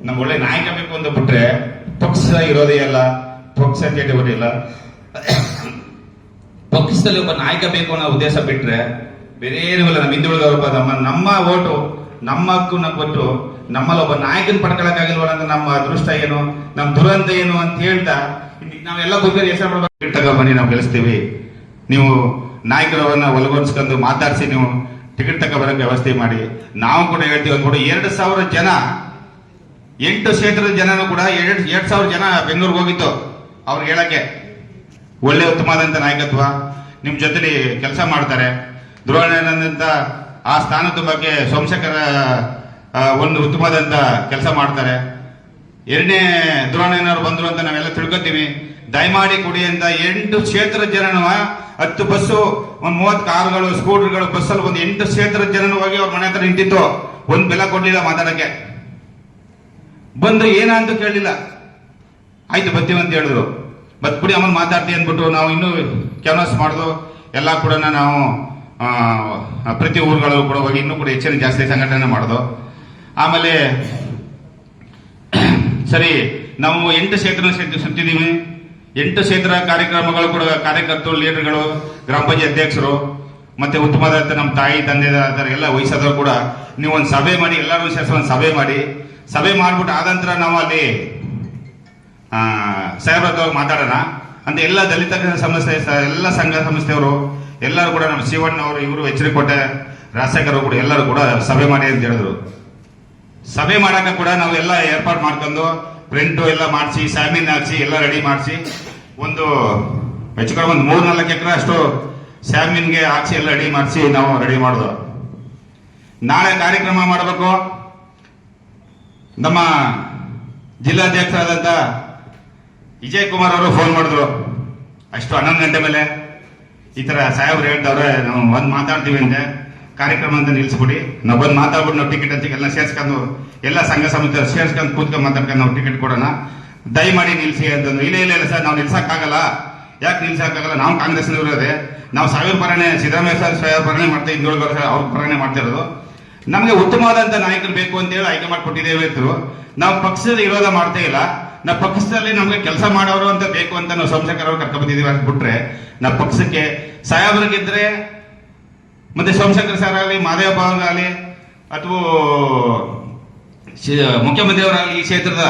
ನಮ್ಮ ಒಳ್ಳೆ ನಾಯಕ ಬೇಕು ಅಂತ ಬಿಟ್ರೆ, ಪಕ್ಷ ಇರೋದೇ ಅಲ್ಲ. ಪಕ್ಷ ಅಂತ ಇಲ್ಲ. ಪಕ್ಷದಲ್ಲಿ ಒಬ್ಬ ನಾಯಕ ಬೇಕು ಅನ್ನೋ ಉದ್ದೇಶ ಬಿಟ್ರೆ, ಬೇರೆ ಏನೂ ಇಲ್ಲ. ನಮ್ಮ ಹಿಂದುಳಿದವರು ನಮ್ಮ ಓಟು ನಮ್ಮ ಹಕ್ಕನ್ನ ಕೊಟ್ಟು ನಮ್ಮಲ್ಲಿ ಒಬ್ಬ ನಾಯಕನ ಪಡ್ಕೊಳಕ್ಕಾಗಿಲ್ವಲ್ಲ ಅಂತ ನಮ್ಮ ಅದೃಷ್ಟ ಏನು? ನಮ್ಮ ದುರಂತ ಏನು ಅಂತ ಹೇಳ್ತಾ ನಾವೆಲ್ಲ ಗೊತ್ತಿರೋ ಹೆಸರು ಮಾಡ್ಬೇಕು. ತಗೊಂಡ್ಬನ್ನಿ ನಾವು ಗೆಲ್ಲಿಸ್ತೀವಿ ನೀವು ನಾಯಕರವನ್ನ ಒಲಗೊಂಡ್ಸ್ಕೊಂಡು ಮಾತಾಡಿಸಿ ನೀವು ಟಿಕೆಟ್ ತಗೊಬರಕ್ಕೆ ವ್ಯವಸ್ಥೆ ಮಾಡಿ. ನಾವು ಕೂಡ ಹೇಳ್ತೀವಿ ಅಂದ್ಬಿಟ್ಟು ಎರಡು ಸಾವಿರ ಜನ, ಎಂಟು ಕ್ಷೇತ್ರದ ಜನನು ಕೂಡ ಎರಡು ಎರಡು ಸಾವಿರ ಜನ ಬೆಂಗಳೂರಿಗೆ ಹೋಗಿತ್ತು ಅವ್ರಿಗೆ ಹೇಳಕ್ಕೆ. ಒಳ್ಳೆ ಉತ್ತಮವಾದಂಥ ನಾಯಕತ್ವ. ನಿಮ್ಮ ಜೊತೆಲಿ ಕೆಲಸ ಮಾಡ್ತಾರೆ. ಧ್ರುವಣ್ಣನಂತ ಆ ಸ್ಥಾನದ ಬಗ್ಗೆ ಸೋಮಶೇಖರ ಒಂದು ಉತ್ತಮವಾದಂತ ಕೆಲಸ ಮಾಡ್ತಾರೆ. ಎರಡನೇ ಧ್ರುವಣ್ಣನವರು ಬಂದರು ಅಂತ ನಾವೆಲ್ಲ ತಿಳ್ಕೊತೀವಿ. ದಯಮಾಡಿ ಕೊಡಿ ಅಂತ ಎಂಟು ಕ್ಷೇತ್ರ ಜನನು ಹತ್ತು ಬಸ್ಸು, ಒಂದ್ ಮೂವತ್ತು ಕಾರುಗಳು, ಸ್ಕೂಟರ್ಗಳು, ಬಸ್ಸಲ್ಲಿ ಒಂದು ಎಂಟು ಕ್ಷೇತ್ರದ ಜನನು ಹೋಗಿ ಅವ್ರ ಮನೆ ಹತ್ರ ನಿಂತಿತ್ತು. ಒಂದು ಬೆಲೆ ಕೊಡ್ಲಿಲ್ಲ ಮಾತಾಡಕ್ಕೆ. ಬಂದು ಏನ ಅಂತ ಕೇಳಲಿಲ್ಲ. ಆಯ್ತು, ಬರ್ತೀವಿ ಅಂತ ಹೇಳಿದ್ರು. ಬತ್ಬಿಡಿ ಬಿಡಿ ಆಮೇಲೆ ಮಾತಾಡ್ತೀವಿ ಅಂದ್ಬಿಟ್ಟು ನಾವು ಇನ್ನೂ ಕ್ಯಾನ್ವಾಸ್ ಮಾಡಿದ್ರು ಎಲ್ಲ ಕೂಡ ನಾವು ಪ್ರತಿ ಊರುಗಳು ಕೂಡ ಹೋಗಿ ಇನ್ನೂ ಕೂಡ ಹೆಚ್ಚಿನ ಜಾಸ್ತಿ ಸಂಘಟನೆ ಮಾಡೋದು. ಆಮೇಲೆ, ಸರಿ, ನಾವು ಎಂಟು ಕ್ಷೇತ್ರ ಸುತ್ತಿದ್ದೀವಿ ಎಂಟು ಕ್ಷೇತ್ರ ಕಾರ್ಯಕ್ರಮಗಳು ಕೂಡ ಕಾರ್ಯಕರ್ತರು, ಲೀಡರ್ಗಳು, ಗ್ರಾಮ ಪಂಚಾಯತ್ ಅಧ್ಯಕ್ಷರು, ಮತ್ತೆ ಉತ್ತಮವಾದಂತ ನಮ್ಮ ತಾಯಿ, ತಂದೆ ಎಲ್ಲ ವಯಸ್ಸಾದವರು ಕೂಡ ನೀವು ಒಂದು ಸಭೆ ಮಾಡಿ, ಎಲ್ಲರೂ ಸೇರಿಸಿ ಒಂದು ಸಭೆ ಮಾಡಿ. ಸಭೆ ಮಾಡಿಬಿಟ್ಟು ಆದ ನಂತರ ನಾವು ಅಲ್ಲಿ ಸಾಹೇಬ್ರ ಮಾತಾಡೋಣ. ಅಂತ ಎಲ್ಲ ದಲಿತ ಸಂಸ್ಥೆ, ಎಲ್ಲ ಸಂಘ ಸಂಸ್ಥೆಯವರು ಎಲ್ಲರೂ ಕೂಡ ನಮ್ಮ ಶಿವಣ್ಣ ಅವರು, ಇವರು ಎಚ್ಚರಿ ಕೊಟ್ಟೆ ರಾಜಶೇಖರ್ ಕೂಡ ಎಲ್ಲರೂ ಕೂಡ ಸಭೆ ಮಾಡಿ ಅಂತ ಹೇಳಿದ್ರು. ಸಭೆ ಮಾಡಕ ಕೂಡ ನಾವು ಎಲ್ಲ ಏರ್ಪಾಡು ಮಾಡ್ಕೊಂಡು ಪ್ರಿಂಟ್ ಎಲ್ಲ ಮಾಡಿಸಿ ಸ್ಯಾಮಿನ್ ಹಾಕ್ಸಿ, ಎಲ್ಲ ರೆಡಿ ಮಾಡಿಸಿ, ಒಂದು ಹೆಚ್ಚು ಕಡಿಮೆ ಒಂದು ಮೂರು ನಾಲ್ಕು ಎಕರೆ ಅಷ್ಟು ಸ್ಯಾಮಿನ್ಗೆ ಹಾಕಿಸಿ, ಎಲ್ಲ ರೆಡಿ ಮಾಡಿಸಿ ನಾವು ರೆಡಿ ಮಾಡಿದ್ವು ನಾಳೆ ಕಾರ್ಯಕ್ರಮ ಮಾಡಬೇಕು. ನಮ್ಮ ಜಿಲ್ಲಾಧ್ಯಕ್ಷರಾದಂಥ ವಿಜಯ್ ಕುಮಾರ್ ಅವರು ಫೋನ್ ಮಾಡಿದ್ರು. ಅಷ್ಟು ಹನ್ನೊಂದು ಗಂಟೆ ಮೇಲೆ. ಈ ತರ ಸಾಹೇಬ್ರು ಹೇಳ್ತಾವ್ರೆ ನಾವು ಬಂದು ಮಾತಾಡ್ತೀವಿ ಅಂತೆ. ಕಾರ್ಯಕ್ರಮ ಅಂತ ನಿಲ್ಸ್ಬಿಡಿ. ನಾವು ಬಂದು ಮಾತಾಡ್ಬಿಟ್ಟು ನಾವು ಟಿಕೆಟ್ ಅಂತ ಎಲ್ಲ ಸೇರ್ಸ್ಕೊಂಡು, ಎಲ್ಲ ಸಂಘ ಸಂಸ್ಥೆ ಸೇರ್ಸ್ಕೊಂಡು ಕೂತ್ಕೊಂಡು ಮಾತಾಡ್ಕೊಂಡು ನಾವು ಟಿಕೆಟ್ ಕೊಡೋಣ. ದಯಮಾಡಿ ನಿಲ್ಸಿ ಅಂತಂದು ಇಲ್ಲ ಇಲ್ಲ ಇಲ್ಲ ಸರ್, ನಾವು ನಿಲ್ಸೋಕ್ಕಾಗಲ್ಲ. ಯಾಕೆ ನಿಲ್ಸೋಕ್ಕಾಗಲ್ಲ? ನಾವು ಕಾಂಗ್ರೆಸ್ನವರು ಇರೋದೆ. ನಾವು ಸಾವಿರ ಪರಣೆ ಸಿದ್ದರಾಮಯ್ಯ ಸರ್ ಸಾವಿರ ಪರಣೆ ಮಾಡ್ತಾ ಸರ್, ಅವ್ರ ಪರಣೆ ಮಾಡ್ತಿರೋದು ನಮಗೆ ಉತ್ತಮವಾದಂಥ ನಾಯಕರು ಬೇಕು ಅಂತ ಹೇಳಿ ಆಯ್ಕೆ ಮಾಡಿಕೊಟ್ಟಿದ್ದೇವೆ ನಾವು ಪಕ್ಷದ ವಿರೋಧ ಮಾಡ್ತಾ ಇಲ್ಲ. ನಾವು ಪಕ್ಷದಲ್ಲಿ ನಮಗೆ ಕೆಲಸ ಮಾಡೋರು ಅಂತ ಬೇಕು ಅಂತ ನಾವು ಸೋಮಶೇಖರ್ ಅವ್ರು ಕರ್ಕೊಂಡ್ಬಂದಿದ್ದೀವಿ ಅಂತ ಬಿಟ್ರೆ ನಮ್ಮ ಪಕ್ಷಕ್ಕೆ ಸಾಹೇಬ್ರಿಗಿದ್ರೆ ಮತ್ತೆ ಸೋಮಶೇಖರ್ ಸರ್ ಆಗಲಿ ಮಾದೇವಪ್ಪ ಅವರಾಗಲಿ ಅಥವಾ ಮುಖ್ಯಮಂತ್ರಿಯವರಾಗಲಿ ಈ ಕ್ಷೇತ್ರದ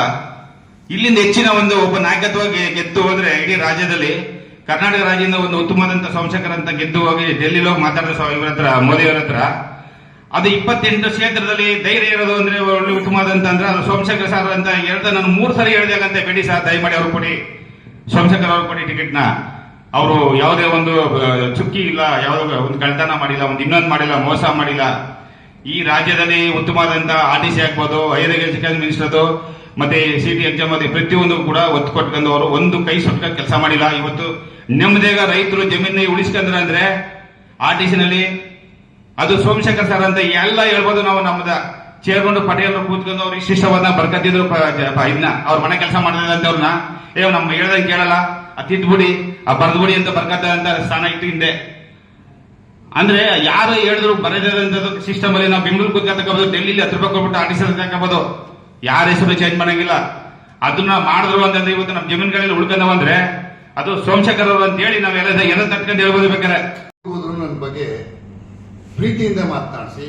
ಇಲ್ಲಿಂದ ಹೆಚ್ಚಿನ ಒಂದು ಒಬ್ಬ ನಾಯಕತ್ವ ಗೆದ್ದು ಹೋದ್ರೆ ಇಡೀ ರಾಜ್ಯದಲ್ಲಿ ಕರ್ನಾಟಕ ರಾಜ್ಯದಿಂದ ಒಂದು ಉತ್ತಮವಾದಂಥ ಸೋಮಶೇಖರ್ ಅಂತ ಗೆದ್ದು ಹೋಗಿ ಡೆಲ್ಲಿಲಿ ಹೋಗಿ ಮಾತಾಡಿದ ಇವರ ಹತ್ರ, ಮೋದಿಯವರ ಹತ್ರ ಅದು ಇಪ್ಪತ್ತೆಂಟು ಕ್ಷೇತ್ರದಲ್ಲಿ ಧೈರ್ಯ ಇರೋದು ಅಂದ್ರೆ ಒಳ್ಳೆ ಉತ್ತಮವಾದಂತ ಅಂದ್ರೆ ಅದು ಸೋಮಶೇಖರ್ ಸರ್ ಅಂತ ಹೇಳ್ದ ನಾನು ಮೂರು ಸರಿ ಅಂತ ಬೇಡಿ ಸರ್, ದಯಮಾಡಿ ಅವ್ರು ಕೊಡಿ. ಸೋಮಶೇಖರ್ ಅವ್ರು ಕೊಡಿ ಟಿಕೆಟ್ನ ಅವರು ಯಾವುದೇ ಒಂದು ಚುಕ್ಕಿ ಇಲ್ಲ, ಯಾವುದೋ ಒಂದು ಕಳ್ತನ ಮಾಡಿಲ್ಲ, ಒಂದು ಇನ್ನೊಂದು ಮಾಡಿಲ್ಲ, ಮೋಸ ಮಾಡಿಲ್ಲ. ಈ ರಾಜ್ಯದಲ್ಲಿ ಉತ್ತಮವಾದಂತ ಆರ್ ಟಿ ಸಿ ಆಗ್ಬೋದು ಹೈಯರ್ ಎಜುಕೇಶನ್ ಮಿನಿಸ್ಟರ್ ಮತ್ತೆ ಸಿ ಟಿ ಎಕ್ಸಾಮ್ ಅದು ಪ್ರತಿಯೊಂದು ಕೂಡ ಒತ್ತು ಕೊಟ್ಕೊಂಡು ಅವರು ಒಂದು ಕೈ ಸುಟ್ಕ ಕೆಲಸ ಮಾಡಿಲ್ಲ. ಇವತ್ತು ನೆಮ್ಮದಿಯಾಗ ರೈತರು ಜಮೀನ ಉಳಿಸ್ಕೊಂಡ್ರೆ ಅಂದ್ರೆ ಆರ್ ಟಿ ನಲ್ಲಿ ಅದು ಸೋಮಶೇಖರ್ ಸರ್ ಅಂತ ಎಲ್ಲ ಹೇಳ್ಬೋದು ನಾವು ನಮ್ಮದ ಚೇರ್ಕೊಂಡು ಪಟೇಲ್ ಕೂತ್ಕೊಂಡು ಅವ್ರಿಗೆ ಶಿಷ್ಟವನ್ನ ಬರ್ಕತ್ತಿದ್ರು ಇದನ್ನ ಅವ್ರ ಮನೆ ಕೆಲಸ ಅವ್ರನ್ನ ಏ ನಮ್ಮ ಹೇಳ್ದಂಗೆ ಕೇಳಲ್ಲ. ತಿದ್ಬಿಡಿ ಆ ಬರ್ದ್ಬಿಡಿ ಅಂತ ಬರ್ಕತ್ತಂತ ಸ್ಥಾನ ಇಟ್ಟು ಹಿಂದೆ. ಅಂದ್ರೆ ಯಾರು ಹೇಳಿದ್ರು ಬರದಂತದ್ದು ಸಿಸ್ಟಮ್ ಅಲ್ಲಿ ನಾವು ಬೆಂಗಳೂರು ಕೂತ್ಕೊಬೋದು ಡೆಲ್ಲಿಲಿ ಹತ್ತು ರೂಪಾಯಿ ಕೊಟ್ಬಿಟ್ಟು ಆರ್ಟಿಸಿ ತಗೋಬಹುದು ಯಾರ ಹೆಸರು ಚೇಂಜ್ ಮಾಡಂಗಿಲ್ಲ. ಅದನ್ನ ಮಾಡಿದ್ರು ಅಂತಂದ್ರೆ ಇವತ್ತು ನಮ್ಮ ಜಮೀನುಗಳಲ್ಲಿ ಉಳ್ಕೊಂಡವ ಅಂದ್ರೆ ಅದು ಸೋಮಶೇಖರ್ ಅವರು ಅಂತ ಹೇಳಿ ನಾವೆಲ್ಲ ಎಲ್ಲ ತಟ್ಕೊಂಡು ಹೇಳ್ಬೋದು ಬೇಕಾದ್ರೆ. ನನ್ನ ಬಗ್ಗೆ ಪ್ರೀತಿಯಿಂದ ಮಾತನಾಡಿಸಿ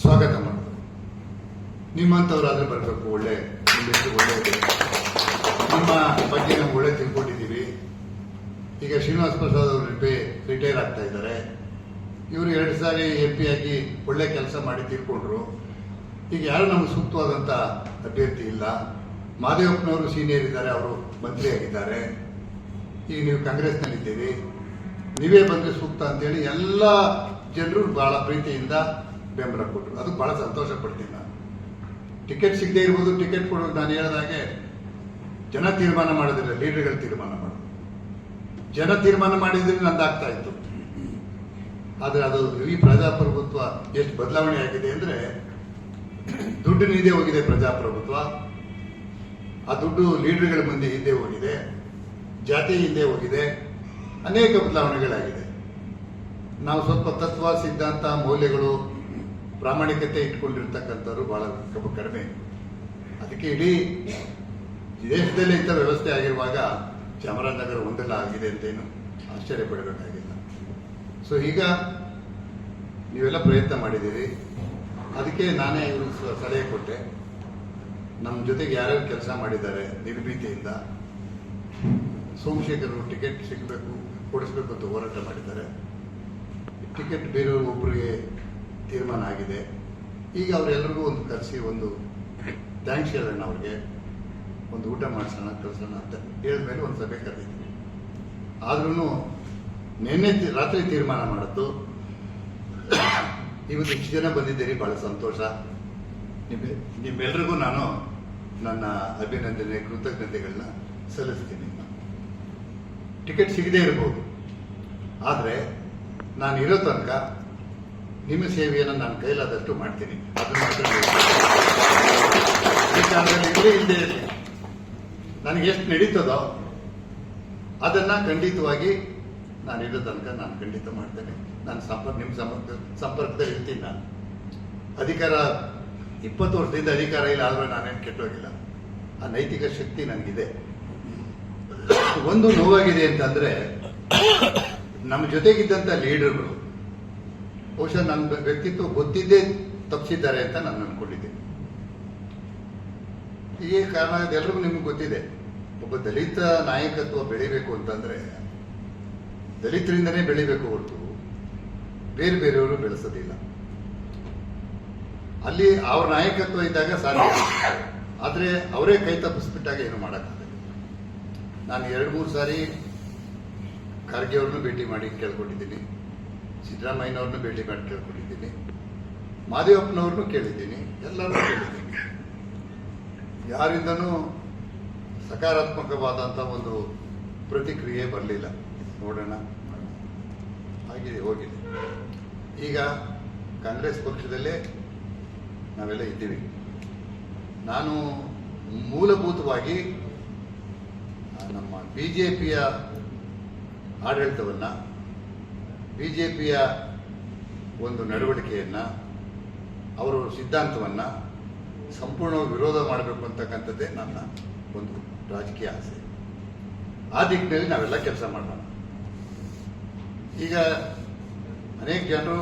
ಸ್ವಾಗತ ಮಾಡಿದ್ರು ನಿಮ್ಮಂಥವ್ರಾದ್ರೆ ಬರಬೇಕು, ಒಳ್ಳೆ ಒಳ್ಳೆಯದು ನಿಮ್ಮ ಬಗ್ಗೆ ನಮ್ಗೆ ಒಳ್ಳೆ ತಿಳ್ಕೊಂಡಿದ್ದೀವಿ. ಈಗ ಶ್ರೀನಿವಾಸ ಪ್ರಸಾದ್ ಅವರು ರಿಟೈರ್ ಆಗ್ತಾ ಇದ್ದಾರೆ. ಇವರು ಎರಡು ಸಾರಿ ಎಂ ಪಿ ಆಗಿ ಒಳ್ಳೆ ಕೆಲಸ ಮಾಡಿ ತಿಳ್ಕೊಂಡ್ರು ಈಗ ಯಾರು ನಮ್ಗೆ ಸೂಕ್ತವಾದಂಥ ಅಭ್ಯರ್ಥಿ ಇಲ್ಲ. ಮಾದೇವಪ್ಪನವರು ಸೀನಿಯರ್ ಇದ್ದಾರೆ, ಅವರು ಮಂತ್ರಿ ಆಗಿದ್ದಾರೆ ಈಗ ನೀವು ಕಾಂಗ್ರೆಸ್ನಲ್ಲಿದ್ದೀರಿ. ನೀವೇ ಬಂದ್ರೆ ಸೂಕ್ತ ಅಂತೇಳಿ ಎಲ್ಲ ಜನರು ಬಹಳ ಪ್ರೀತಿಯಿಂದ ಬೆಂಬಲ ಕೊಟ್ಟರು. ಅದು ಬಹಳ ಸಂತೋಷ ಪಡ್ತೀನಿ ನಾನು. ಟಿಕೆಟ್ ಸಿಗದೆ ಇರ್ಬೋದು, ಟಿಕೆಟ್ ಕೊಡೋದು ನಾನು ಹೇಳಿದಾಗೆ ಜನ ತೀರ್ಮಾನ ಮಾಡೋದಿಲ್ಲ, ಲೀಡರ್ಗಳು ತೀರ್ಮಾನ ಮಾಡೋದು. ಜನ ತೀರ್ಮಾನ ಮಾಡಿದ್ರೆ ನಂದಾಗ್ತಾ ಇತ್ತು. ಆದರೆ ಅದು ಈ ಪ್ರಜಾಪ್ರಭುತ್ವ ಎಷ್ಟು ಬದಲಾವಣೆ ಆಗಿದೆ ಅಂದ್ರೆ ನೀದೇ ಹೋಗಿದೆ ಪ್ರಜಾಪ್ರಭುತ್ವ. ಆ ದುಡ್ಡು ಲೀಡರ್ಗಳ ಮುಂದೆ ಹಿಂದೆ ಹೋಗಿದೆ, ಜಾತಿ ಹಿಂದೆ ಹೋಗಿದೆ. ಅನೇಕ ಬದಲಾವಣೆಗಳಾಗಿದೆ. ನಾವು ಸ್ವಲ್ಪ ತತ್ವ, ಸಿದ್ಧಾಂತ, ಮೌಲ್ಯಗಳು, ಪ್ರಾಮಾಣಿಕತೆ ಇಟ್ಕೊಂಡಿರ್ತಕ್ಕಂಥವ್ರು ಬಹಳ ಕಡಿಮೆ. ಅದಕ್ಕೆ ಇಡೀ ದೇಶದಲ್ಲಿ ಇಂಥ ವ್ಯವಸ್ಥೆ ಆಗಿರುವಾಗ ಚಾಮರಾಜನಗರ ಒಂದೆಲ್ಲ ಆಗಿದೆ ಅಂತೇನು ಆಶ್ಚರ್ಯ ಪಡಬೇಕಾಗಿಲ್ಲ. ಸೊ ಈಗ ನೀವೆಲ್ಲ ಪ್ರಯತ್ನ ಮಾಡಿದ್ದೀರಿ. ಅದಕ್ಕೆ ನಾನೇ ಇವರು ಸಲಹೆ ಕೊಟ್ಟೆ. ನಮ್ಮ ಜೊತೆಗೆ ಯಾರ್ಯಾರು ಕೆಲಸ ಮಾಡಿದ್ದಾರೆ, ನಿರ್ಭೀತಿಯಿಂದ. ಸೋಮಶೇಖರ್ ಟಿಕೆಟ್ ಸಿಗಬೇಕು, ಕೊಡಿಸ್ಬೇಕು ಅಂತ ಹೋರಾಟ ಮಾಡಿದ್ದಾರೆ. ಟಿಕೆಟ್ ಬೇರೆಯವ್ರಿಗೊಬ್ಬರಿಗೆ ತೀರ್ಮಾನ ಆಗಿದೆ. ಈಗ ಅವರೆಲ್ಲರಿಗೂ ಒಂದು ಕರೆಸಿ ಒಂದು ಥ್ಯಾಂಕ್ಸ್ ಹೇಳೋಣ ಅವ್ರಿಗೆ. ಒಂದು ಊಟ ಮಾಡಿಸೋಣ, ಕಳಿಸೋಣ ಅಂತ ಹೇಳಿದ್ಮೇಲೆ ಒಂದು ಸಭೆ ಕರೆದಿದ್ವಿ ಆದ್ರೂ ನಿನ್ನೆ ರಾತ್ರಿ ತೀರ್ಮಾನ ಮಾಡಿದ್ದು. ಇವತ್ತು ಇಷ್ಟು ಜನ ಬಂದಿದ್ದೀರಿ, ಬಹಳ ಸಂತೋಷ. ನಿಮ್ಮೆಲ್ಲರಿಗೂ ನಿಮ್ಮೆಲ್ರಿಗೂ ನಾನು ನನ್ನ ಅಭಿನಂದನೆ, ಕೃತಜ್ಞತೆಗಳನ್ನ ಸಲ್ಲಿಸ್ತೀನಿ. ಟಿಕೆಟ್ ಸಿಗದೇ ಇರಬಹುದು ಆದರೆ ನಾನು ಇರೋ ತನಕ ನಿಮ್ಮ ಸೇವೆಯನ್ನು ನಾನು ಕೈಲಾದಷ್ಟು ಮಾಡ್ತೀನಿ. ನನಗೆ ಎಷ್ಟು ನಡೀತದೋ ಅದನ್ನ ಖಂಡಿತವಾಗಿ ನಾನು ಇರೋ ತನಕ ನಾನು ಖಂಡಿತ ಮಾಡ್ತೇನೆ. ನಾನು ಸಂಪರ್ಕ, ನಿಮ್ಮ ಸಂಪರ್ಕ, ಸಂಪರ್ಕದಲ್ಲಿ ಇರ್ತೀನಿ ನಾನು. ಅಧಿಕಾರ, ಇಪ್ಪತ್ತು ವರ್ಷದಿಂದ ಅಧಿಕಾರ ಇಲ್ಲ ಆದ್ರೆ ನಾನೇನು ಕೆಟ್ಟೋಗಿಲ್ಲ. ಆ ನೈತಿಕ ಶಕ್ತಿ ನನಗಿದೆ. ಒಂದು ನೋವಾಗಿದೆ ಅಂತಂದ್ರೆ ನಮ್ಮ ಜೊತೆಗಿದ್ದಂತ ಲೀಡರ್ಗಳು, ಬಹುಶಃ ನನ್ನ ವ್ಯಕ್ತಿತ್ವ ಗೊತ್ತಿದ್ದೇ ತಪ್ಪಿಸಿದ್ದಾರೆ ಅಂತ ನಾನು ಅನ್ಕೊಂಡಿದ್ದೀನಿ ಈ ಕಾರಣ ಎಲ್ರಿಗೂ ನಿಮ್ಗೆ ಗೊತ್ತಿದೆ. ಒಬ್ಬ ದಲಿತ ನಾಯಕತ್ವ ಬೆಳಿಬೇಕು ಅಂತಂದ್ರೆ ದಲಿತರಿಂದನೇ ಬೆಳಿಬೇಕು ಹೊರತು ಬೇರೆ ಬೇರೆಯವರು ಬೆಳೆಸೋದಿಲ್ಲ. ಅಲ್ಲಿ ಅವ್ರ ನಾಯಕತ್ವ ಇದ್ದಾಗ ಸಾಧ್ಯ. ಆದ್ರೆ ಅವರೇ ಕೈ ತಪ್ಪಿಸ್ಬಿಟ್ಟಾಗ ಏನು ಮಾಡೋಕ್ಕಾಗಲ್ಲ. ನಾನು ಎರಡು ಮೂರು ಸಾರಿ ಖರ್ಗೆ ಅವ್ರನ್ನೂ ಭೇಟಿ ಮಾಡಿ ಕೇಳ್ಕೊಂಡಿದ್ದೀನಿ ಸಿದ್ದರಾಮಯ್ಯನವ್ರನ್ನೂ ಭೇಟಿ ಮಾಡಿ ಕೇಳ್ಕೊಂಡಿದ್ದೀನಿ ಮಾದೇವಪ್ಪನವ್ರನ್ನೂ ಕೇಳಿದ್ದೀನಿ, ಎಲ್ಲರನ್ನೂ ಕೇಳಿದ್ದೀನಿ. ಯಾರಿಂದನೂ ಸಕಾರಾತ್ಮಕವಾದಂಥ ಒಂದು ಪ್ರತಿಕ್ರಿಯೆ ಬರಲಿಲ್ಲ. ನೋಡೋಣ. ಆಗಿದೆ, ಹೋಗಿದೆ. ಈಗ ಕಾಂಗ್ರೆಸ್ ಪಕ್ಷದಲ್ಲೇ ನಾವೆಲ್ಲ ಇದ್ದೀವಿ. ನಾನು ಮೂಲಭೂತವಾಗಿ ನಮ್ಮ ಬಿ ಜೆ ಪಿಯ ಆಡಳಿತವನ್ನು ಬಿ ಜೆ ಪಿಯ ಒಂದು ನಡವಳಿಕೆಯನ್ನು, ಅವರ ಸಿದ್ಧಾಂತವನ್ನು ಸಂಪೂರ್ಣವಾಗಿ ವಿರೋಧ ಮಾಡಬೇಕು ಅಂತಕ್ಕಂಥದ್ದೇ ನನ್ನ ಒಂದು ರಾಜಕೀಯ ಆಸೆ. ಆ ದಿಕ್ಕಿನಲ್ಲಿ ನಾವೆಲ್ಲ ಕೆಲಸ ಮಾಡೋಣ ಈಗ ಅನೇಕ ಜನರು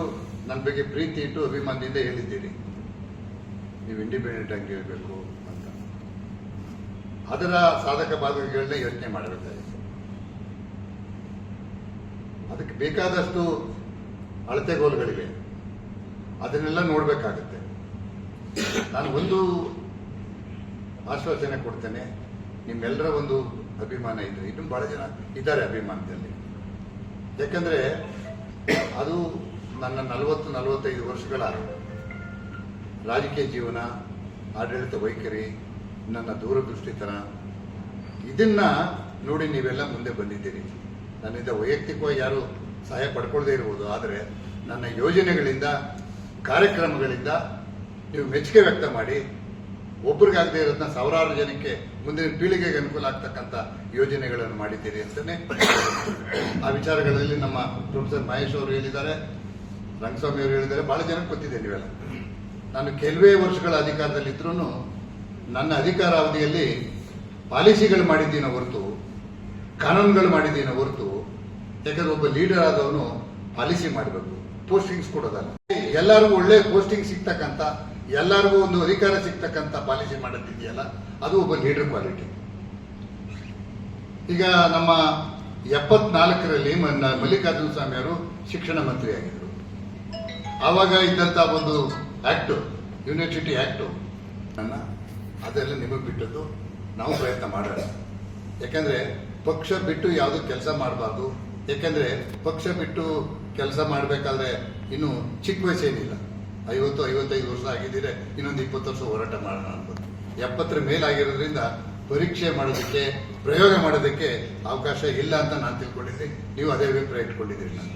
ನನ್ನ ಬಗ್ಗೆ ಪ್ರೀತಿ ಇಟ್ಟು ಅಭಿಮಾನದಿಂದ ಹೇಳಿದ್ದೀರಿ. ನೀವು ಇಂಡಿಪೆಂಡೆಂಟ್ ಆಗಿ ಅಂತ ಅದರ ಸಾಧಕ ಬಾಧಕಗಳನ್ನ ಯೋಚನೆ ಮಾಡಬೇಕಾಗಿದೆ ಅದಕ್ಕೆ ಬೇಕಾದಷ್ಟು ಅಳತೆಗೋಲುಗಳಿವೆ ಅದನ್ನೆಲ್ಲ ನೋಡಬೇಕಾಗುತ್ತೆ. ನಾನು ಒಂದು ಆಶ್ವಾಸನೆ ಕೊಡ್ತೇನೆ. ನಿಮ್ಮೆಲ್ಲರ ಒಂದು ಅಭಿಮಾನ ಇದ್ರೆ, ಇನ್ನು ಬಹಳ ಜನ ಇದ್ದಾರೆ ಅಭಿಮಾನದಲ್ಲಿ. ಯಾಕಂದ್ರೆ ಅದು ನನ್ನ ನಲವತ್ತು, ನಲವತ್ತೈದು ವರ್ಷಗಳ ರಾಜಕೀಯ ಜೀವನ, ಆಡಳಿತ ವೈಖರಿ ನನ್ನ ದೂರದೃಷ್ಟಿತನ ಇದನ್ನ ನೋಡಿ ನೀವೆಲ್ಲ ಮುಂದೆ ಬಂದಿದ್ದೀರಿ. ನನ್ನಿಂದ ವೈಯಕ್ತಿಕವಾಗಿ ಯಾರು ಸಹಾಯ ಪಡ್ಕೊಳ್ಳದೇ ಇರ್ಬೋದು, ಆದರೆ ನನ್ನ ಯೋಜನೆಗಳಿಂದ, ಕಾರ್ಯಕ್ರಮಗಳಿಂದ ನೀವು ಮೆಚ್ಚುಗೆ ವ್ಯಕ್ತ ಮಾಡಿ, ಒಬ್ರಿಗಾಗದೇ ಇರೋದನ್ನ ಸಾವಿರಾರು ಜನಕ್ಕೆ ಮುಂದಿನ ಪೀಳಿಗೆಗೆ ಅನುಕೂಲ ಆಗ್ತಕ್ಕಂಥ ಯೋಜನೆಗಳನ್ನು ಮಾಡಿದ್ದೀರಿ ಅಂತಲೇ ಆ ವಿಚಾರಗಳಲ್ಲಿ ನಮ್ಮ ಪ್ರೊಫೆಸರ್ ಮಹೇಶ್ ಅವರು ಹೇಳಿದ್ದಾರೆ, ರಂಗಸ್ವಾಮಿ ಅವರು ಹೇಳಿದ್ದಾರೆ, ಬಹಳ ಜನಕ್ಕೆ ಗೊತ್ತಿದೆ ನೀವೆಲ್ಲ. ನಾನು ಕೆಲವೇ ವರ್ಷಗಳ ಅಧಿಕಾರದಲ್ಲಿದ್ರೂ ನನ್ನ ಅಧಿಕಾರ ಅವಧಿಯಲ್ಲಿ ಪಾಲಿಸಿಗಳು ಮಾಡಿದ್ದೀನ ಹೊರತು, ಕಾನೂನುಗಳು ಮಾಡಿದ್ದೀನ ಹೊರತು, ಯಾಕಂದ್ರೆ ಒಬ್ಬ ಲೀಡರ್ ಆದವನು ಪಾಲಿಸಿ ಮಾಡಬೇಕು, ಪೋಸ್ಟಿಂಗ್ಸ್ ಕೊಡೋದಲ್ಲ. ಎಲ್ಲರಿಗೂ ಒಳ್ಳೆ ಪೋಸ್ಟಿಂಗ್ ಸಿಗ್ತಕ್ಕಂಥ, ಎಲ್ಲರಿಗೂ ಒಂದು ಅಧಿಕಾರ ಸಿಗ್ತಕ್ಕಂಥ ಪಾಲಿಸಿ ಮಾಡೋದಿದೆಯಲ್ಲ, ಅದು ಒಬ್ಬ ಲೀಡರ್ ಕ್ವಾಲಿಟಿ. ಈಗ ನಮ್ಮ ಎಪ್ಪತ್ನಾಲ್ಕರಲ್ಲಿ ಮಲ್ಲಿಕಾರ್ಜುನ ಸ್ವಾಮಿ ಅವರು ಶಿಕ್ಷಣ ಮಂತ್ರಿ ಆವಾಗ ಇದ್ದಂಥ ಒಂದು ಆಕ್ಟ್, ಯೂನಿವರ್ಸಿಟಿ ಆಕ್ಟ್. ನನ್ನ ಅದೆಲ್ಲ ನಿಮಗೆ ಬಿಟ್ಟದ್ದು ನಾವು ಪ್ರಯತ್ನ ಮಾಡೋಣ. ಯಾಕಂದ್ರೆ ಪಕ್ಷ ಬಿಟ್ಟು ಯಾವುದು ಕೆಲಸ ಮಾಡಬಾರ್ದು. ಯಾಕಂದ್ರೆ ಪಕ್ಷ ಬಿಟ್ಟು ಕೆಲಸ ಮಾಡಬೇಕಾದ್ರೆ ಇನ್ನು ಚಿಕ್ಕ ವಯಸ್ಸೇನಿಲ್ಲ. ಐವತ್ತು, ಐವತ್ತೈದು ವರ್ಷ ಆಗಿದ್ದೀರಿ ಇನ್ನೊಂದು ಇಪ್ಪತ್ತು ವರ್ಷ ಹೋರಾಟ ಮಾಡೋಣ ಅನ್ಬೋದು ಎಪ್ಪತ್ತರ ಮೇಲಾಗಿರೋದ್ರಿಂದ ಪರೀಕ್ಷೆ ಮಾಡೋದಕ್ಕೆ, ಪ್ರಯೋಗ ಮಾಡೋದಕ್ಕೆ ಅವಕಾಶ ಇಲ್ಲ ಅಂತ ನಾನು ತಿಳ್ಕೊಂಡಿದ್ದೀನಿ ನೀವು ಅದೇ ಅಭಿಪ್ರಾಯ ಇಟ್ಕೊಂಡಿದ್ದೀರಿ ನಾನು.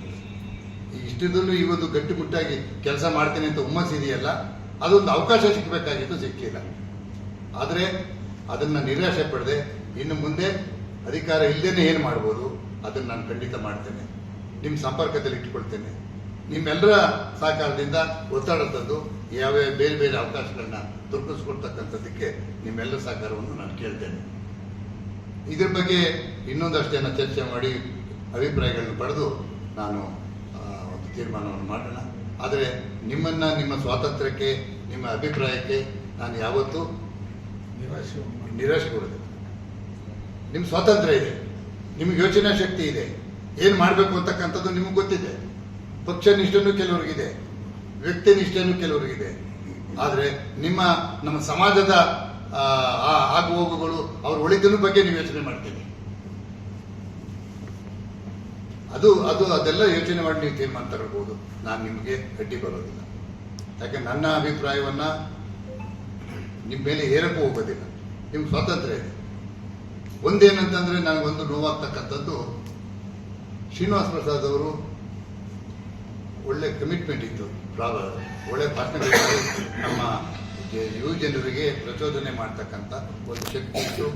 ಇಷ್ಟದಲ್ಲೂ ಗಟ್ಟಿಮುಟ್ಟಾಗಿ ಕೆಲಸ ಮಾಡ್ತೀನಿ ಅಂತ ಹುಮ್ಮಸ್ ಇದೆಯಲ್ಲ ಅದೊಂದು ಅವಕಾಶ ಸಿಕ್ಕಬೇಕಾಗಿತ್ತು ಸಿಕ್ಕಿಲ್ಲ. ಆದರೆ ಅದನ್ನು ನಿರಾಶೆ ಪಡೆದೆ ಇನ್ನು ಮುಂದೆ ಅಧಿಕಾರ ಇಲ್ಲದೇನೆ ಏನು ಮಾಡ್ಬೋದು ಅದನ್ನು ನಾನು ಖಂಡಿತ ಮಾಡ್ತೇನೆ. ನಿಮ್ಮ ಸಂಪರ್ಕದಲ್ಲಿ ಇಟ್ಕೊಳ್ತೇನೆ. ನಿಮ್ಮೆಲ್ಲರ ಸಹಕಾರದಿಂದ ಒತ್ತಡ ತಂದು ಯಾವ್ಯಾವ ಬೇರೆ ಬೇರೆ ಅವಕಾಶಗಳನ್ನ ದೊರಕಿಸ್ಕೊಡ್ತಕ್ಕಂಥದ್ದಕ್ಕೆ ನಿಮ್ಮೆಲ್ಲರ ಸಹಕಾರವನ್ನು ನಾನು ಕೇಳ್ತೇನೆ. ಇದ್ರ ಬಗ್ಗೆ ಇನ್ನೊಂದಷ್ಟೇನ ಚರ್ಚೆ ಮಾಡಿ ಅಭಿಪ್ರಾಯಗಳನ್ನು ಪಡೆದು ನಾನು ಒಂದು ತೀರ್ಮಾನವನ್ನು ಮಾಡೋಣ. ಆದರೆ ನಿಮ್ಮನ್ನ, ನಿಮ್ಮ ಸ್ವಾತಂತ್ರ್ಯಕ್ಕೆ, ನಿಮ್ಮ ಅಭಿಪ್ರಾಯಕ್ಕೆ ನಾನು ಯಾವತ್ತೂ ನಿರಾಶೆ ಕೊಡೋದಿಲ್ಲ ನಿಮ್ಮ ಸ್ವಾತಂತ್ರ್ಯ ಇದೆ. ನಿಮ್ಗೆ ಯೋಚನಾ ಶಕ್ತಿ ಇದೆ. ಏನು ಮಾಡಬೇಕು ಅಂತಕ್ಕಂಥದ್ದು ನಿಮಗೆ ಗೊತ್ತಿದೆ. ಪಕ್ಷ ನಿಷ್ಠೆನೂ ಕೆಲವರಿಗಿದೆ. ವ್ಯಕ್ತಿ ನಿಷ್ಠೆನೂ ಕೆಲವರಿಗಿದೆ. ಆದರೆ ನಿಮ್ಮ, ನಮ್ಮ ಸಮಾಜದ ಆಗು ಹೋಗುಗಳು ಅವ್ರ ಒಳಿತಿನ ಬಗ್ಗೆ ನೀವು ಯೋಚನೆ ಮಾಡ್ತೀರಿ. ಅದು ಅದು, ಅದೆಲ್ಲ ಯೋಚನೆ ಮಾಡಿ ನೀವು ತೀರ್ಮಾನ ತಗೊಳ್ಬಹುದು. ನಾನು ನಿಮಗೆ ಅಡ್ಡಿ ಬರೋದಿಲ್ಲ. ಯಾಕೆ, ನನ್ನ ಅಭಿಪ್ರಾಯವನ್ನ ನಿಮ್ಮ ಮೇಲೆ ಏರಕ್ಕೂ ಹೋಗೋದಿಲ್ಲ. ನಿಮ್ಗೆ ಸ್ವಾತಂತ್ರ್ಯ ಇದೆ. ಒಂದೇನಂತಂದ್ರೆ ನನಗೊಂದು ನೋವಾಗ್ತಕ್ಕಂಥದ್ದು ಶ್ರೀನಿವಾಸ ಪ್ರಸಾದ್ ಅವರು ಒಳ್ಳೆ ಕಮಿಟ್ಮೆಂಟ್ ಇತ್ತು. ಪ್ರಾಬ- ಒಳ್ಳೆ ಭಾಷಣಗಳು ನಮ್ಮ ಯುವ ಜನರಿಗೆ ಪ್ರಚೋದನೆ ಮಾಡ್ತಕ್ಕಂಥ ಒಂದು ಶಕ್ತಿ ಇತ್ತು.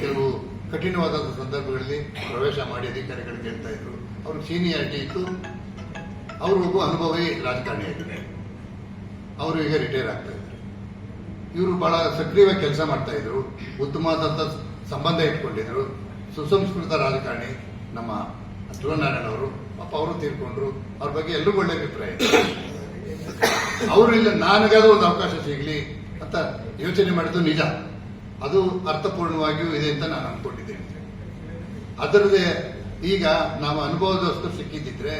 ಕೆಲವು ಕಠಿಣವಾದ ಸಂದರ್ಭಗಳಲ್ಲಿ ಪ್ರವೇಶ ಮಾಡಿ ಅಧಿಕಾರಿಗಳು ಕೇಳ್ತಾ ಇದ್ರು. ಅವ್ರಿಗೆ ಸೀನಿಯಾರಿಟಿ ಇತ್ತು. ಅವರು ಒಬ್ಬ ಅನುಭವಿ ರಾಜಕಾರಣಿಯಾಗಿದ್ದಾರೆ ಅವರು ಈಗ ರಿಟೈರ್ ಆಗ್ತಾ ಇದ್ದಾರೆ. ಇವರು ಬಹಳ ಸಕ್ರಿಯವಾಗಿ ಕೆಲಸ ಮಾಡ್ತಾ ಇದ್ರು ಉತ್ತಮವಾದಂಥ ಸಂಬಂಧ ಇಟ್ಕೊಂಡಿದ್ರು. ಸುಸಂಸ್ಕೃತ ರಾಜಕಾರಣಿ ನಮ್ಮ ಧ್ರುವನಾರಾಯಣ ಅವರು, ಪಾಪ ಅವರು ತೀರ್ಕೊಂಡ್ರು. ಅವ್ರ ಬಗ್ಗೆ ಎಲ್ಲರೂ ಒಳ್ಳೆ ಅಭಿಪ್ರಾಯ ಅವರು ಇಲ್ಲ, ನನಗಾದ್ರೂ ಒಂದು ಅವಕಾಶ ಸಿಗಲಿ ಅಂತ ಯೋಚನೆ ಮಾಡಿದ್ದು ನಿಜ. ಅದು ಅರ್ಥಪೂರ್ಣವಾಗಿಯೂ ಇದೆ ಅಂತ ನಾನು ಅನ್ಕೊಂಡಿದ್ದೇನೆ. ಅದರದೇ ಈಗ ನಾವು ಅನುಭವದಷ್ಟು ಸಿಕ್ಕಿದ್ದಿದ್ರೆ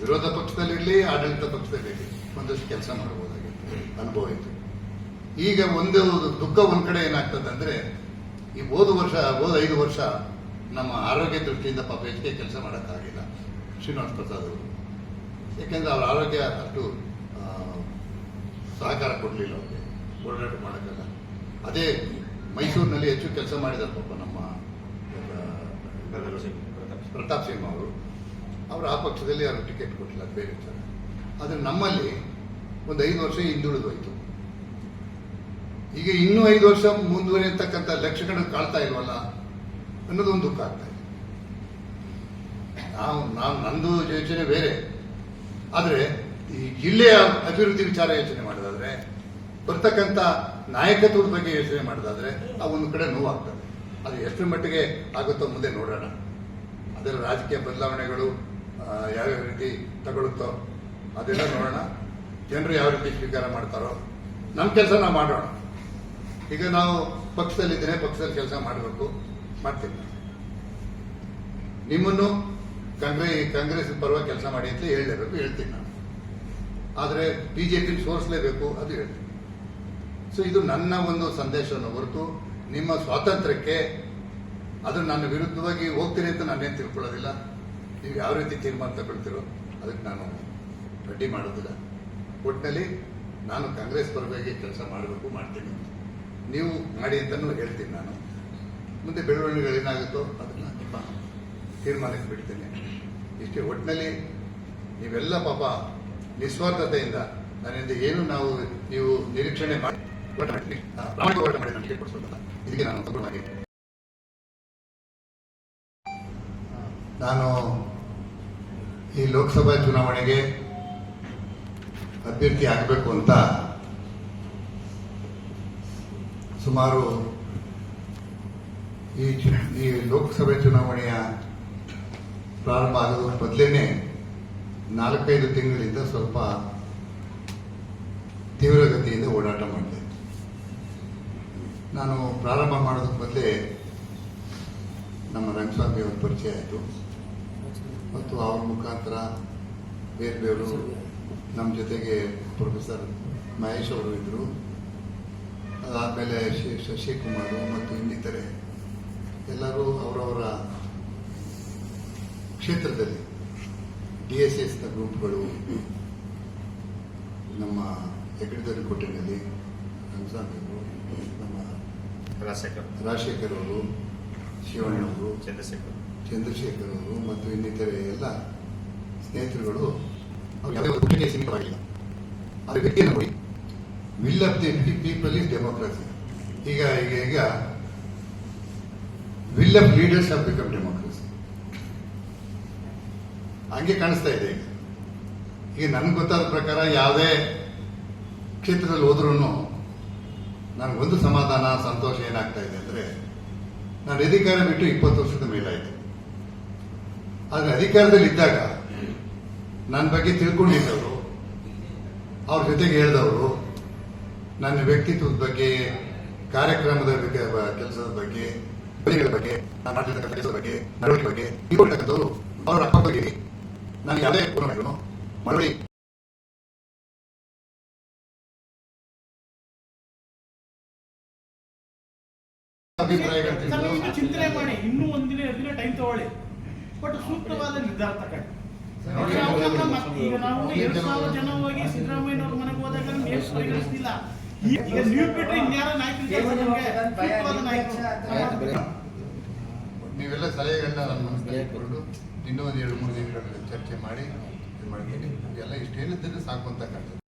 ವಿರೋಧ ಪಕ್ಷದಲ್ಲಿರಲಿ, ಆಡಳಿತ ಪಕ್ಷದಲ್ಲಿರಲಿ ಒಂದಷ್ಟು ಕೆಲಸ ಮಾಡಬಹುದಾಗಿತ್ತು ಅನುಭವ ಇತ್ತು. ಈಗ ಒಂದು ದುಃಖ ಒಂದು ಕಡೆ ಏನಾಗ್ತದೆ ಅಂದ್ರೆ ಈ ಹೋದ ವರ್ಷ ಹೋದ ಐದು ವರ್ಷ ನಮ್ಮ ಆರೋಗ್ಯ ದೃಷ್ಟಿಯಿಂದ ಪಾಪ ಹೆಚ್ಚಿಗೆ ಕೆಲಸ ಮಾಡೋಕ್ಕಾಗಿಲ್ಲ. ಶ್ರೀನಿವಾಸ ಪ್ರಸಾದ್ ಅವರು. ಯಾಕೆಂದ್ರೆ ಅವರ ಆರೋಗ್ಯ ಅಷ್ಟು ಸಹಕಾರ ಕೊಡಲಿಲ್ಲ ಅವರಿಗೆ. ಓಡಾಟ ಮಾಡೋಕ್ಕಲ್ಲ. ಅದೇ ಮೈಸೂರಿನಲ್ಲಿ ಹೆಚ್ಚು ಕೆಲಸ ಮಾಡಿದ್ದಾರೆ ಪಾಪ ನಮ್ಮ ಪ್ರತಾಪ್ ಸಿಂಹ ಅವರು. ಅವರು ಆ ಪಕ್ಷದಲ್ಲಿ ಅವರು ಟಿಕೆಟ್ ಕೊಟ್ಟಿಲ್ಲ ಬೇರೆ ವಿಚಾರ. ಆದರೆ ನಮ್ಮಲ್ಲಿ ಒಂದು ಐದು ವರ್ಷ ಹಿಂದುಳಿದು ಹೋಯಿತು ಈಗ ಇನ್ನೂ ಐದು ವರ್ಷ ಮುಂದುವರಿಯತಕ್ಕಂಥ ಲಕ್ಷಗಳು ಕಾಣ್ತಾ ಇಲ್ವಲ್ಲ ಅನ್ನೋದು ಒಂದು ದುಃಖ ಆಗ್ತಾ ಇದೆ. ನಾವು ನಾವು, ನಂದು ಯೋಚನೆ ಬೇರೆ. ಆದರೆ ಈ ಜಿಲ್ಲೆಯ ಅಭಿವೃದ್ಧಿ ವಿಚಾರ ಯೋಚನೆ ಮಾಡೋದಾದ್ರೆ, ಬರ್ತಕ್ಕಂಥ ನಾಯಕತ್ವದ ಬಗ್ಗೆ ಯೋಚನೆ ಮಾಡೋದಾದ್ರೆ, ಆ ಒಂದು ಕಡೆ ನೋವಾಗ್ತದೆ. ಅದು ಎಷ್ಟು ಮಟ್ಟಿಗೆ ಆಗುತ್ತೋ ಮುಂದೆ ನೋಡೋಣ. ಅದರ ರಾಜಕೀಯ ಬದಲಾವಣೆಗಳು ಯಾವ್ಯಾವ ರೀತಿ ತಗೊಳುತ್ತೋ ಅದೆಲ್ಲ ನೋಡೋಣ. ಜನರು ಯಾವ ರೀತಿ ಸ್ವೀಕಾರ ಮಾಡ್ತಾರೋ. ನಮ್ಮ ಕೆಲಸ ನಾವು ಮಾಡೋಣ. ಈಗ ನಾವು ಪಕ್ಷದಲ್ಲಿದ್ದೇನೆ, ಪಕ್ಷದಲ್ಲಿ ಕೆಲಸ ಮಾಡಬೇಕು. ಮಾಡ್ತೀನಿ ನಿಮ್ಮನ್ನು ಕಾಂಗ್ರೆಸ್ ಕಾಂಗ್ರೆಸ್ ಪರವಾಗಿ ಕೆಲಸ ಮಾಡಿ ಅಂತ ಹೇಳಲೇಬೇಕು, ಹೇಳ್ತೀನಿ ನಾನು. ಆದರೆ ಬಿಜೆಪಿ ಸೋರಿಸಲೇಬೇಕು ಅದು ಹೇಳ್ತೀನಿ. ಸೊ ಇದು ನನ್ನ ಒಂದು ಸಂದೇಶವನ್ನು ಹೊರತು ನಿಮ್ಮ ಸ್ವಾತಂತ್ರ್ಯಕ್ಕೆ ಅದು ನನ್ನ ವಿರುದ್ಧವಾಗಿ ಹೋಗ್ತೀನಿ ಅಂತ ನಾನೇನು ತಿಳ್ಕೊಳ್ಳೋದಿಲ್ಲ. ನೀವು ಯಾವ ರೀತಿ ತೀರ್ಮಾನ ತಗೊಳ್ತೀರೋ ಅದಕ್ಕೆ ನಾನು ಅಡ್ಡಿ ಮಾಡೋದಿಲ್ಲ. ಒಟ್ಟಿನಲ್ಲಿ ನಾನು ಕಾಂಗ್ರೆಸ್ ಪರವಾಗಿ ಕೆಲಸ ಮಾಡಬೇಕು, ಮಾಡ್ತೀನಿ. ನೀವು ಮಾಡಿ ಅಂತಲೂ ಹೇಳ್ತೀನಿ ನಾನು. ಮುಂದೆ ಬೆಳವಣಿಗೆಗಳು ಏನಾಗುತ್ತೋ ಅದನ್ನ ನಿಮ್ಮ ತೀರ್ಮಾನಕ್ಕೆ ಬಿಡ್ತೇನೆ. ಇಷ್ಟೇ ಒಟ್ಟಿನಲ್ಲಿ ನೀವೆಲ್ಲ ಪಾಪ ನಿಸ್ವಾರ್ಥತೆಯಿಂದ ನನ್ನಿಂದ ಏನು ನಾವು ನೀವು ನಿರೀಕ್ಷಣೆ ಮಾಡಿ ಇದಕ್ಕೆ ನಾನು ನಾನು ಈ ಲೋಕಸಭಾ ಚುನಾವಣೆಗೆ ಅಭ್ಯರ್ಥಿ ಆಗಬೇಕು ಅಂತ ಸುಮಾರು ಈ ಈ ಲೋಕಸಭೆ ಚುನಾವಣೆಯ ಪ್ರಾರಂಭ ಆಗೋದ್ರ ಬದಲೇನೆ ನಾಲ್ಕೈದು ತಿಂಗಳಿಂದ ಸ್ವಲ್ಪ ತೀವ್ರಗತಿಯಿಂದ ಓಡಾಟ ಮಾಡಿದೆ ನಾನು ಪ್ರಾರಂಭ ಮಾಡೋದಕ್ಕೆ ಬದಲೇ ನಮ್ಮ ರಂಗಸ್ವಾಮಿ ಅವ್ರ ಪರಿಚಯ ಆಯಿತು. ಮತ್ತು ಅವ್ರ ಮುಖಾಂತರ ಬೇರೆ ಬೇರು ನಮ್ಮ ಜೊತೆಗೆ ಪ್ರೊಫೆಸರ್ ಮಹೇಶ್ ಅವರು ಇದ್ದರು ಅದಾದಮೇಲೆ ಶಶಿಕುಮಾರ್ ಮತ್ತು ಇನ್ನಿತರೆ. ಎಲ್ಲರೂ ಅವರವರ ಕ್ಷೇತ್ರದಲ್ಲಿ ಡಿ ಎಸ್ ಎಸ್ನ ಗ್ರೂಪ್ಗಳು ನಮ್ಮ ಹೆಗ್ಗಡದಲ್ಲಿ ಕೋಟೆನಲ್ಲಿ ಅವರು ನಮ್ಮ ರಾಜಶೇಖರ್ ರಾಜಶೇಖರ್ ಅವರು ಶಿವಣ್ಣವರು ಚಂದ್ರಶೇಖರ್ ಚಂದ್ರಶೇಖರ್ ಅವರು ಮತ್ತು ಇನ್ನಿತರೆ ಎಲ್ಲ ಸ್ನೇಹಿತರುಗಳು ಅವ್ರು ಯಾವುದೇ ಒಂದು ಪುಟಿಗೆ ಸೀಮಿತವಾಗಿಲ್ಲ ಆದರೆ ವ್ಯಕ್ತಿಯನ್ನು ನೋಡಿ. Will of the people is democracy. ಈಗ ಈಗ ಈಗ will of leaders of become democracy ಹಂಗೆ ಕಾಣಿಸ್ತಾ ಇದೆ ಈಗ. ಈಗ ನನಗೆ ಗೊತ್ತಾದ ಪ್ರಕಾರ ಯಾವುದೇ ಕ್ಷೇತ್ರದಲ್ಲಿ ಹೋದ್ರೂ ನನಗೊಂದು ಸಮಾಧಾನ, ಸಂತೋಷ ಏನಾಗ್ತಾ ಇದೆ ಅಂದರೆ ನಾನು ಅಧಿಕಾರ ಬಿಟ್ಟು ಇಪ್ಪತ್ತು ವರ್ಷದ ಮೇಲಾಯಿತು. ಆದರೆ ಅಧಿಕಾರದಲ್ಲಿ ಇದ್ದಾಗ ನನ್ನ ಬಗ್ಗೆ ತಿಳ್ಕೊಂಡಿದ್ದವರು, ಅವ್ರ ಜೊತೆಗೆ ಹೇಳಿದವರು, ನನ್ನ ವ್ಯಕ್ತಿತ್ವದ ಬಗ್ಗೆ, ಕಾರ್ಯಕ್ರಮದ ಬಗ್ಗೆ ಕೆಲಸದ ಬಗ್ಗೆ ಬಗ್ಗೆ ನಾನು ಮಾಡಿರ್ತಕ್ಕಂಥ ಕೆಲಸದ ಬಗ್ಗೆ, ನಡವಳಿಕೆ ಬಗ್ಗೆ ತಿಳ್ಕೊಂಡಿರ್ತಕ್ಕಂಥವ್ರು ಅವರ ಅಕ್ಕ ಬಗ್ಗೆ ನಾನು ಯಾವುದೇ ಮರಳಿ ಅಭಿಪ್ರಾಯಗಳು ಚಿಂತನೆ ಮಾಡಿ. ಇನ್ನೂ ಒಂದಿನ ಎರಡು ದಿನ ಟೈಮ್ ತಗೊಳ್ಳಿ. ಬಟ್ ಸೂಕ್ತವಾದ ನಿರ್ಧಾರ ತಗೊಳ್ಳಿ. ನೀವೆಲ್ಲ ಸಲಹೆಗಳನ್ನ ನನ್ನ ಮನಸ್ಸಿನಲ್ಲಿ ಇಟ್ಕೊಂಡು ಇನ್ನೂ ಒಂದು ಎರಡು ಮೂರು ದಿನಗಳಲ್ಲಿ ಚರ್ಚೆ ಮಾಡಿ ಇದು ಮಾಡ್ತೀನಿ. ಎಲ್ಲ ಇಷ್ಟು ಹೇಳಿದ್ರೆ ಸಾಕು ಅಂತ ಕಾಣ್ತದೆ